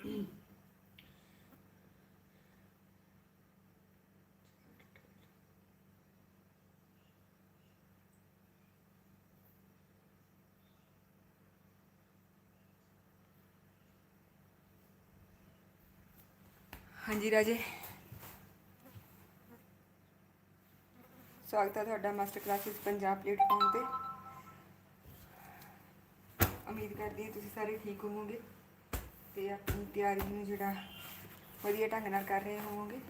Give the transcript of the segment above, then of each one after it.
ਹਾਂਜੀ ਰਾਜੇ ਸਵਾਗਤ ਹੈ ਤੁਹਾਡਾ ਮਾਸਟਰ ਕਲਾਸਿਸ ਪੰਜਾਬ ਪਲੇਟਫਾਰਮ ਤੇ ਉਮੀਦ ਕਰਦੀ ਹਾਂ ਤੁਸੀਂ ਸਾਰੇ ਠੀਕ ਹੋਵੋਗੇ ਤੇ ਆਪਣੀ ਤਿਆਰੀ ਨੂੰ ਜਿਹੜਾ ਵਧੀਆ ਢੰਗ ਨਾਲ ਕਰ ਰਹੇ ਹੋਵੋਗੇ।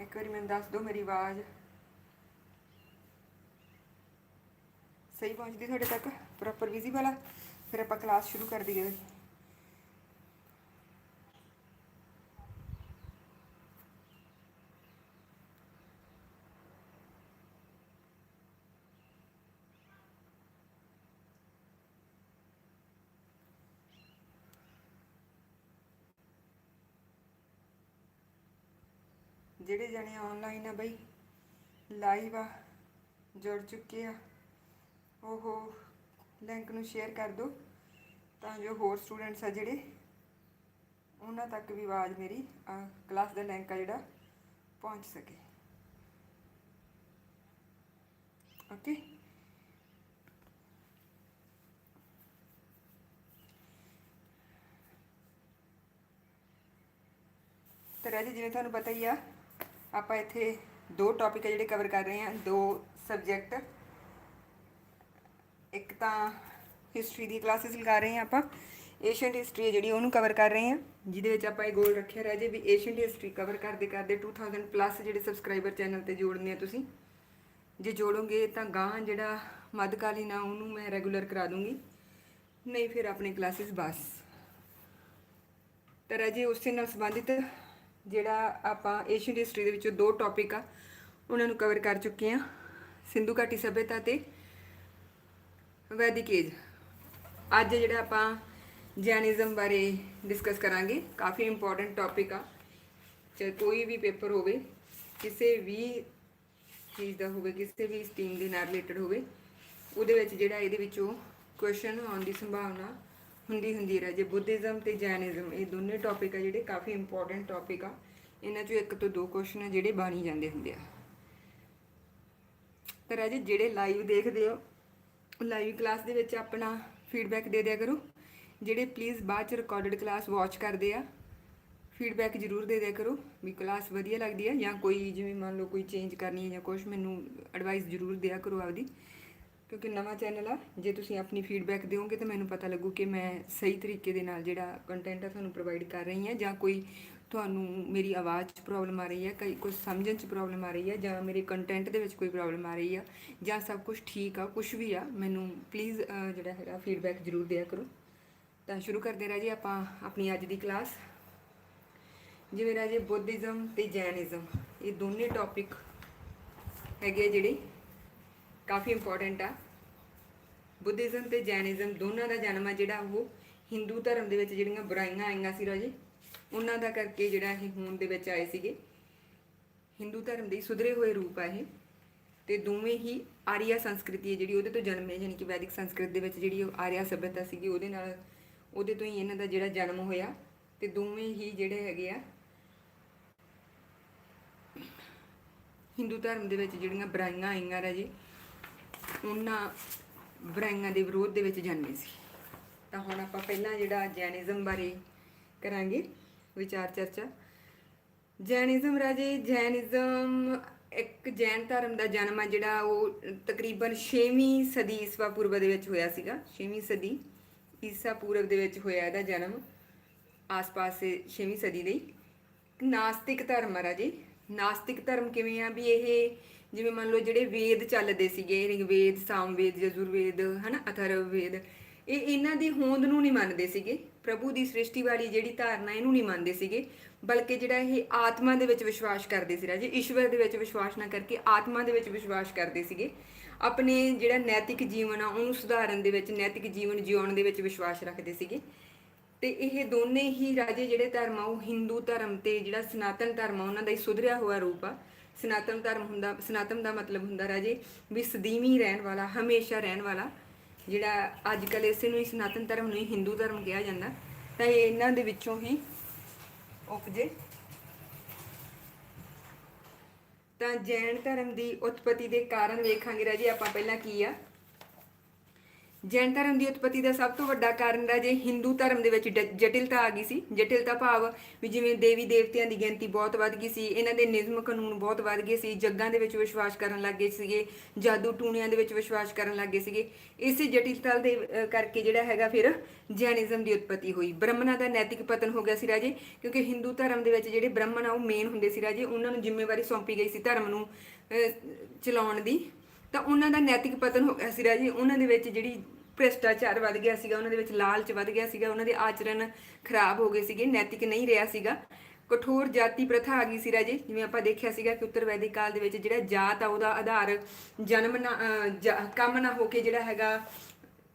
ਇੱਕ ਵਾਰੀ ਮੈਨੂੰ ਦੱਸ ਦਿਓ ਮੇਰੀ ਆਵਾਜ਼। ਸਹੀ ਪਹੁੰਚਦੀ ਤੁਹਾਡੇ ਤੱਕ? ਪ੍ਰੋਪਰ ਵਿਜ਼ੀਬਲ ਆ ਫਿਰ ਆਪਾਂ ਕਲਾਸ ਸ਼ੁਰੂ ਕਰ ਦਈਏ। ਜਿਹੜੇ ਜਣੇ ਆਨਲਾਈਨ ਆ ਬਈ ਲਾਈਵ ਆ, ਜੁੜ ਚੁੱਕੇ ਆ, ਉਹ ਲਿੰਕ ਨੂੰ ਸ਼ੇਅਰ ਕਰ ਦਿਓ, ਤਾਂ ਜੋ ਹੋਰ ਸਟੂਡੈਂਟਸ ਆ ਜਿਹੜੇ, ਉਹਨਾਂ ਤੱਕ ਵੀ ਆਵਾਜ਼ ਮੇਰੀ ਕਲਾਸ ਦਾ ਲਿੰਕ ਆ ਜਿਹੜਾ, ਪਹੁੰਚ ਸਕੇ। ਓਕੇ ਤਾਂ ਰਾਜੇ, ਜਿਵੇਂ ਤੁਹਾਨੂੰ ਪਤਾ ਹੀ ਆ ਆਪਾਂ ਇੱਥੇ ਦੋ ਟੌਪਿਕ ਆ ਜਿਹੜੇ ਕਵਰ ਕਰ ਰਹੇ ਹਾਂ, ਦੋ ਸਬਜੈਕਟ ਇੱਕ ਤਾਂ ਹਿਸਟਰੀ ਦੀ ਕਲਾਸਿਸ ਲਗਾ ਰਹੇ ਹਾਂ ਆਪਾਂ। ਏਸ਼ੀਅਨ ਹਿਸਟਰੀ ਜਿਹੜੀ ਉਹਨੂੰ ਕਵਰ ਕਰ ਰਹੇ ਹਾਂ, ਜਿਹਦੇ ਵਿੱਚ ਆਪਾਂ ਇਹ ਗੋਲ ਰੱਖਿਆ ਰਾਜੇ ਵੀ ਏਸ਼ੀਅਨ ਹਿਸਟਰੀ ਕਵਰ ਕਰਦੇ ਕਰਦੇ 2000 ਪਲੱਸ ਜਿਹੜੇ ਸਬਸਕ੍ਰਾਈਬਰ ਚੈਨਲ ਤੇ ਜੋੜਨੇ ਆ ਤੁਸੀਂ, ਜੇ ਜੋੜੋਗੇ ਤਾਂ ਗਾਂ ਜਿਹੜਾ ਮੱਧਕਾਲੀਨ ਆ ਉਹਨੂੰ ਮੈਂ ਰੈਗੂਲਰ ਕਰਾ ਦੂੰਗੀ, ਨਹੀਂ ਫਿਰ ਆਪਣੀ ਕਲਾਸਿਸ ਬਸ। ਤਾਂ ਰਾਜੇ ਉਸੇ ਨਾਲ ਸੰਬੰਧਿਤ ਜਿਹੜਾ ਆਪਾਂ ਏਸ਼ੀਅਨ ਹਿਸਟਰੀ ਦੇ ਵਿੱਚੋਂ ਦੋ ਟੌਪਿਕ ਆ, ਉਹਨਾਂ ਨੂੰ ਕਵਰ ਕਰ ਚੁੱਕੇ ਆ ਸਿੰਧੂ ਘਾਟੀ ਸਭਿਅਤਾ ਤੇ ਵੈਦਿਕ ਏਜ। ਅੱਜ ਜਿਹੜਾ ਆਪਾਂ ਜੈਨਿਜ਼ਮ ਬਾਰੇ ਡਿਸਕਸ ਕਰਾਂਗੇ, ਕਾਫੀ ਇੰਪੋਰਟੈਂਟ ਟੌਪਿਕ ਆ। ਚਾਹੇ ਕੋਈ ਵੀ ਪੇਪਰ ਹੋਵੇ, ਕਿਸੇ ਵੀ ਚੀਜ਼ ਦਾ ਹੋਵੇ, ਕਿਸੇ ਵੀ ਸਟ੍ਰੀਮ ਦੇ ਨਾਲ ਰਿਲੇਟਡ ਹੋਵੇ, ਉਹਦੇ ਵਿੱਚ ਜਿਹੜਾ ਇਹਦੇ ਵਿੱਚੋਂ ਕੁਐਸਚਨ ਆਉਣ ਦੀ ਸੰਭਾਵਨਾ ਹੁੰਦੀ ਹੁੰਦੀ ਹੈ ਜੇ ਬੁੱਧਿਜ਼ਮ ਤੇ ਜੈਨਿਜ਼ਮ, ਇਹ ਦੋਨੇ ਟੌਪਿਕ ਆ ਜਿਹੜੇ ਕਾਫੀ ਇੰਪੋਰਟੈਂਟ ਟੌਪਿਕ ਆ। ਇਹਨਾਂ ਚੋਂ ਇੱਕ ਤੋਂ ਦੋ ਕੁਐਸਚਨ ਆ ਜਿਹੜੇ ਬਾਣੀ ਜਾਂਦੇ ਹੁੰਦੇ ਆ। ਤਾਂ ਰਾਜੇ ਜਿਹੜੇ ਲਾਈਵ ਦੇਖਦੇ ਹੋ ਲਾਈਵ ਕਲਾਸ ਦੇ ਵਿੱਚ ਆਪਣਾ ਫੀਡਬੈਕ ਦੇ ਦਿਆ ਕਰੋ। ਜਿਹੜੇ ਪਲੀਜ਼ ਬਾਅਦ ਚ ਰਿਕਾਰਡਡ ਕਲਾਸ ਵਾਚ ਕਰਦੇ ਆ ਫੀਡਬੈਕ ਜ਼ਰੂਰ ਦੇ ਦਿਆ ਕਰੋ ਵੀ ਕਲਾਸ ਵਧੀਆ ਲੱਗਦੀ ਹੈ ਜਾਂ ਕੋਈ ਜਿਵੇਂ ਮੰਨ ਲਓ ਕੋਈ ਚੇਂਜ ਕਰਨੀ ਹੈ ਜਾਂ ਕੁਝ ਮੈਨੂੰ ਐਡਵਾਈਸ ਜ਼ਰੂਰ ਦਿਆ ਕਰੋ ਆਪਦੀ। ਕਿਉਂਕਿ ਨਵਾਂ ਚੈਨਲ ਆ, ਜੇ ਤੁਸੀਂ ਆਪਣੀ ਫੀਡਬੈਕ ਦਿਓਗੇ ਤਾਂ ਮੈਨੂੰ ਪਤਾ ਲੱਗੂ ਕਿ ਮੈਂ ਸਹੀ ਤਰੀਕੇ ਦੇ ਨਾਲ ਜਿਹੜਾ ਕੰਟੈਂਟ ਆ ਤੁਹਾਨੂੰ ਪ੍ਰੋਵਾਈਡ ਕਰ ਰਹੀ ਹਾਂ ਜਾਂ ਕੋਈ ਤੁਹਾਨੂੰ ਮੇਰੀ ਆਵਾਜ਼ 'ਚ ਪ੍ਰੋਬਲਮ ਆ ਰਹੀ ਹੈ ਕਈ ਕੁਝ ਸਮਝਣ 'ਚ ਪ੍ਰੋਬਲਮ ਆ ਰਹੀ ਹੈ ਜਾਂ ਮੇਰੇ ਕੰਟੈਂਟ ਦੇ ਵਿੱਚ ਕੋਈ ਪ੍ਰੋਬਲਮ ਆ ਰਹੀ ਆ ਜਾਂ ਸਭ ਕੁਝ ਠੀਕ ਆ ਕੁਝ ਵੀ ਆ, ਮੈਨੂੰ ਪਲੀਜ਼ ਜਿਹੜਾ ਹੈਗਾ ਫੀਡਬੈਕ ਜ਼ਰੂਰ ਦਿਆ ਕਰੋ। ਤਾਂ ਸ਼ੁਰੂ ਕਰਦੇ ਰਾਜੇ, ਆਪਾਂ ਆਪਣੀ ਅੱਜ ਦੀ ਕਲਾਸ ਜਿਵੇਂ ਰਾਜੇ, ਬੁੱਧਿਜ਼ਮ ਤੇ ਜੈਨਿਜ਼ਮ, ਇਹ ਦੋਨੇ ਟੌਪਿਕ ਹੈਗੇ ਆ ਜਿਹੜੇ ਕਾਫੀ ਇੰਪੋਰਟੈਂਟ ਆ। ਬੁੱਧਿਜ਼ਮ ਤੇ ਜੈਨਿਜ਼ਮ ਦੋਨਾਂ ਦਾ ਜਨਮ ਆ ਜਿਹੜਾ ਉਹ ਹਿੰਦੂ ਧਰਮ ਦੇ ਵਿੱਚ ਜਿਹੜੀਆਂ ਬੁਰਾਈਆਂ ਆਈਆਂ ਸੀ ਰਾਜੇ, ਉਹਨਾਂ ਦਾ ਕਰਕੇ ਜਿਹੜਾ ਇਹ ਹੋਣ ਦੇ ਵਿੱਚ ਆਏ ਸੀਗੇ। ਹਿੰਦੂ ਧਰਮ ਦੇ ਸੁਧਰੇ ਹੋਏ ਰੂਪ ਆ ਇਹ। ਤੇ ਦੋਵੇਂ ਹੀ ਆਰੀਆ ਸੰਸਕ੍ਰਿਤੀ ਹੈ ਜਿਹੜੀ ਉਹਦੇ ਤੋਂ ਜਨਮ ਹੈ, ਯਾਨੀ ਕਿ ਵੈਦਿਕ ਸੰਸਕ੍ਰਿਤ ਦੇ ਵਿੱਚ ਜਿਹੜੀ ਉਹ ਆਰੀਆ ਸਭਿਅਤਾ ਸੀਗੀ, ਉਹਦੇ ਨਾਲ ਉਹਦੇ ਤੋਂ ਹੀ ਇਹਨਾਂ ਦਾ ਜਿਹੜਾ ਜਨਮ ਹੋਇਆ। ਤੇ ਦੋਵੇਂ ਹੀ ਜਿਹੜੇ ਹੈਗੇ ਆ ਹਿੰਦੂ ਧਰਮ ਦੇ ਵਿੱਚ ਜਿਹੜੀਆਂ ਬੁਰਾਈਆਂ ਆਈਆਂ ਰਾਜੇ ਉਹਨਾਂ ਬੁਰਾਈਆਂ ਦੇ ਵਿਰੋਧ ਦੇ ਵਿੱਚ ਜਨਮੇ ਸੀ। ਤਾਂ ਹੁਣ ਆਪਾਂ ਪਹਿਲਾਂ ਜਿਹੜਾ ਜੈਨਿਜ਼ਮ ਬਾਰੇ ਕਰਾਂਗੇ, ਵਿਚਾਰ ਚਰਚਾ। ਜੈਨਿਜ਼ਮ ਰਾਜੇ, ਜੈਨਿਜ਼ਮ ਇੱਕ ਜੈਨ ਧਰਮ ਦਾ ਜਨਮ ਆ ਜਿਹੜਾ ਉਹ ਤਕਰੀਬਨ 6ਵੀਂ ਸਦੀ ਈਸਵਾ ਪੂਰਬ ਦੇ ਵਿੱਚ ਹੋਇਆ ਸੀਗਾ। 6ਵੀਂ ਸਦੀ ਈਸਾ ਪੂਰਬ ਦੇ ਵਿੱਚ ਹੋਇਆ ਇਹਦਾ ਜਨਮ। ਆਸ-ਪਾਸ 6ਵੀਂ ਸਦੀ ਦੇ ਨਾਸਤਿਕ ਧਰਮ ਆ ਰਾਜੇ। ਨਾਸਤਿਕ ਧਰਮ ਕਿਵੇਂ ਆ ਵੀ ਇਹ ਜਿਵੇਂ ਮੰਨ ਲਓ ਜਿਹੜੇ ਵੇਦ ਚੱਲਦੇ ਸੀਗੇ, ਰਿਗਵੇਦ, ਸਾਮਵੇਦ, ਯਜੁਰਵੇਦ, ਹਨਾ ਅਥਰਵ ਵੇਦ ਇਹ ਇਹਨਾਂ ਦੀ ਹੋਂਦ ਨੂੰ ਨਹੀਂ ਮੰਨਦੇ ਸੀਗੇ। ਪ੍ਰਭੂ ਦੀ ਸ੍ਰਿਸ਼ਟੀ ਵਾਲੀ ਜਿਹੜੀ ਧਾਰਨਾ ਇਹਨੂੰ ਨਹੀਂ ਮੰਨਦੇ ਸੀਗੇ। ਬਲਕਿ ਜਿਹੜਾ ਇਹ ਆਤਮਾ ਦੇ ਵਿੱਚ ਵਿਸ਼ਵਾਸ ਕਰਦੇ ਸੀ ਰਾਜੇ, ਈਸ਼ਵਰ ਦੇ ਵਿੱਚ ਵਿਸ਼ਵਾਸ ਨਾ ਕਰਕੇ ਆਤਮਾ ਦੇ ਵਿੱਚ ਵਿਸ਼ਵਾਸ ਕਰਦੇ ਸੀਗੇ। ਆਪਣੇ ਜਿਹੜਾ ਨੈਤਿਕ ਜੀਵਨ ਆ, ਉਹਨੂੰ ਸੁਧਾਰਨ ਦੇ ਵਿੱਚ, ਨੈਤਿਕ ਜੀਵਨ ਜਿਉਣ ਦੇ ਵਿੱਚ ਵਿਸ਼ਵਾਸ ਰੱਖਦੇ ਸੀਗੇ। ਤੇ ਇਹ ਦੋਨੇ ਹੀ ਰਾਜੇ ਜਿਹੜੇ ਧਰਮ ਆ, ਉਹ ਹਿੰਦੂ ਧਰਮ ਤੇ ਜਿਹੜਾ ਸਨਾਤਨ ਧਰਮ ਆ, ਉਹਨਾਂ ਦਾ ਹੀ ਸੁਧਰਿਆ ਹੋਇਆ ਰੂਪ ਆ। ਸਨਾਤਨ ਧਰਮ ਹੁੰਦਾ, ਸਨਾਤਨ ਦਾ ਮਤਲਬ ਹੁੰਦਾ ਰਾਜੇ ਵੀ ਸਦੀਵੀ ਰਹਿਣ ਵਾਲਾ, ਹਮੇਸ਼ਾ ਰਹਿਣ ਵਾਲਾ, ਜਿਹੜਾ ਅੱਜ ਕੱਲ ਇਸੇ ਨੂੰ ਹੀ ਸਨਾਤਨ ਧਰਮ ਨੂੰ ਹੀ ਹਿੰਦੂ ਧਰਮ ਕਿਹਾ ਜਾਂਦਾ, ਤਾਂ ਇਹ ਇਹਨਾਂ ਦੇ ਵਿੱਚੋਂ ਹੀ ਉਪਜੇ। ਤਾਂ ਜੈਨ ਧਰਮ ਦੀ ਉਤਪਤੀ ਦੇ ਕਾਰਨ ਵੇਖਾਂਗੇ ਰਾਜੇ ਆਪਾਂ ਪਹਿਲਾਂ ਕੀ ਆ ਜੈਨ ਧਰਮ ਦੀ ਉਤਪਤੀ ਦਾ ਸਭ ਤੋਂ ਵੱਡਾ ਕਾਰਨ ਰਾਜੇ ਹਿੰਦੂ ਧਰਮ ਦੇ ਵਿੱਚ ਡ- ਜਟਿਲਤਾ ਆ ਗਈ ਸੀ, ਜਟਿਲਤਾ ਭਾਵ ਵੀ ਜਿਵੇਂ ਦੇਵੀ ਦੇਵਤਿਆਂ ਦੀ ਗਿਣਤੀ ਬਹੁਤ ਵੱਧ ਗਈ ਸੀ, ਇਹਨਾਂ ਦੇ ਨਿਯਮ ਕਾਨੂੰਨ ਬਹੁਤ ਵੱਧ ਗਏ ਸੀ, ਜੱਗਾਂ ਦੇ ਵਿੱਚ ਵਿਸ਼ਵਾਸ ਕਰਨ ਲੱਗ ਗਏ ਸੀਗੇ, ਜਾਦੂ ਟੂਣਿਆਂ ਦੇ ਵਿੱਚ ਵਿਸ਼ਵਾਸ ਕਰਨ ਲੱਗ ਗਏ ਸੀਗੇ, ਇਸੇ ਜਟਿਲਤਾ ਦੇ ਕਰਕੇ ਜਿਹੜਾ ਹੈਗਾ ਫਿਰ ਜੈਨਿਜ਼ਮ ਦੀ ਉਤਪਤੀ ਹੋਈ। ਬ੍ਰਾਹਮਣਾਂ ਦਾ ਨੈਤਿਕ ਪਤਨ ਹੋ ਗਿਆ ਸੀ ਰਾਜੇ, ਕਿਉਂਕਿ ਹਿੰਦੂ ਧਰਮ ਦੇ ਵਿੱਚ ਜਿਹੜੇ ਬ੍ਰਾਹਮਣ ਆ ਉਹ ਮੇਨ ਹੁੰਦੇ ਸੀ ਰਾਜੇ, ਉਹਨਾਂ ਨੂੰ ਜ਼ਿੰਮੇਵਾਰੀ ਸੌਂਪੀ ਗਈ ਸੀ ਧਰਮ ਨੂੰ ਚਲਾਉਣ ਦੀ। ਤਾਂ ਉਹਨਾਂ ਦਾ ਨੈਤਿਕ ਪਤਨ ਹੋ ਗਿਆ ਸੀ ਰਾਜੇ, ਉਹਨਾਂ ਦੇ ਵਿੱਚ ਜਿਹੜੀ ਭ੍ਰਿਸ਼ਟਾਚਾਰ ਵੱਧ ਗਿਆ ਸੀਗਾ ਉਹਨਾਂ ਦੇ ਵਿੱਚ ਲਾਲਚ ਵੱਧ ਗਿਆ ਸੀਗਾ ਉਹਨਾਂ ਦੇ ਆਚਰਣ ਖਰਾਬ ਹੋ ਗਏ ਸੀਗੇ ਨੈਤਿਕ ਨਹੀਂ ਰਿਹਾ ਸੀਗਾ। ਕਠੋਰ ਜਾਤੀ ਪ੍ਰਥਾ ਆ ਗਈ ਸੀ ਰਾਜੇ ਜਿਵੇਂ ਆਪਾਂ ਦੇਖਿਆ ਸੀਗਾ ਕਿ ਉੱਤਰ ਵੈਦਿਕ ਕਾਲ ਦੇ ਵਿੱਚ ਜਿਹੜਾ ਜਾਤ ਆ ਉਹਦਾ ਆਧਾਰ ਜਨਮ ਨਾ ਅਹ, ਕੰਮ ਨਾ ਹੋ ਕੇ ਜਿਹੜਾ ਹੈਗਾ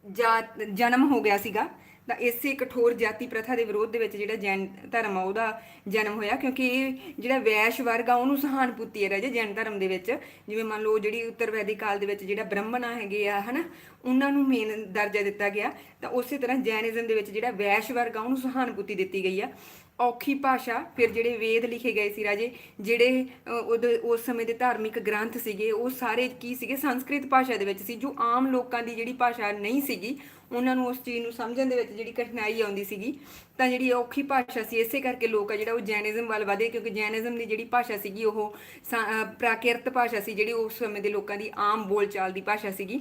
ਜਾਤ ਜਨਮ ਹੋ ਗਿਆ ਸੀਗਾ। ਤਾਂ ਇਸੇ ਕਠੋਰ ਜਾਤੀ ਪ੍ਰਥਾ ਦੇ ਵਿਰੋਧ ਦੇ ਵਿੱਚ ਜਿਹੜਾ ਜੈਨ ਧਰਮ ਆ, ਉਹਦਾ ਜਨਮ ਹੋਇਆ, ਕਿਉਂਕਿ ਇਹ ਜਿਹੜਾ ਵੈਸ਼ ਵਰਗ ਆ, ਉਹਨੂੰ ਸਹਾਨੁਭੂਤੀ ਹੈ ਰਾਜੇ ਜੈਨ ਧਰਮ ਦੇ ਵਿੱਚ। ਜਿਵੇਂ ਮੰਨ ਲਓ ਜਿਹੜੀ ਉੱਤਰ ਵੈਦਿਕ ਕਾਲ ਦੇ ਵਿੱਚ ਜਿਹੜਾ ਬ੍ਰਾਹਮਣ ਹੈਗੇ ਆ, ਹਨਾ, ਉਹਨਾਂ ਨੂੰ ਮੇਨ ਦਰਜਾ ਦਿੱਤਾ ਗਿਆ। ਤਾਂ ਉਸੇ ਤਰ੍ਹਾਂ ਜੈਨਿਜ਼ਮ ਦੇ ਵਿੱਚ ਜਿਹੜਾ ਵੈਸ਼ ਵਰਗ ਆ, ਉਹਨੂੰ ਸਹਾਨੁਭੂਤੀ ਦਿੱਤੀ ਗਈ ਆ। ਔਖੀ ਭਾਸ਼ਾ, ਫਿਰ ਜਿਹੜੇ ਵੇਦ ਲਿਖੇ ਗਏ ਸੀ ਰਾਜੇ, ਜਿਹੜੇ ਉਹਦੇ- ਉਸ ਸਮੇਂ ਦੇ ਧਾਰਮਿਕ ਗ੍ਰੰਥ ਸੀਗੇ, ਉਹ ਸਾਰੇ ਕੀ ਸੀਗੇ? ਸੰਸਕ੍ਰਿਤ ਭਾਸ਼ਾ ਦੇ ਵਿੱਚ ਸੀ, ਜੋ ਆਮ ਲੋਕਾਂ ਦੀ ਜਿਹੜੀ ਭਾਸ਼ਾ ਨਹੀਂ ਸੀਗੀ, ਉਹਨਾਂ ਨੂੰ ਉਸ ਚੀਜ਼ ਨੂੰ ਸਮਝਣ ਦੇ ਵਿੱਚ ਜਿਹੜੀ ਕਠਿਨਾਈ ਆਉਂਦੀ ਸੀਗੀ, ਤਾਂ ਜਿਹੜੀ ਔਖੀ ਭਾਸ਼ਾ ਸੀ, ਇਸੇ ਕਰਕੇ ਲੋਕ ਆ ਜਿਹੜਾ ਉਹ ਜੈਨਿਜ਼ਮ ਵੱਲ ਵਧੇ, ਕਿਉਂਕਿ ਜੈਨਿਜ਼ਮ ਦੀ ਜਿਹੜੀ ਭਾਸ਼ਾ ਸੀਗੀ, ਉਹ ਸਾ- ਪ੍ਰਾਕਿਰਤ ਭਾਸ਼ਾ ਸੀ, ਜਿਹੜੀ ਉਸ ਸਮੇਂ ਦੇ ਲੋਕਾਂ ਦੀ ਆਮ ਬੋਲਚਾਲ ਦੀ ਭਾਸ਼ਾ ਸੀਗੀ।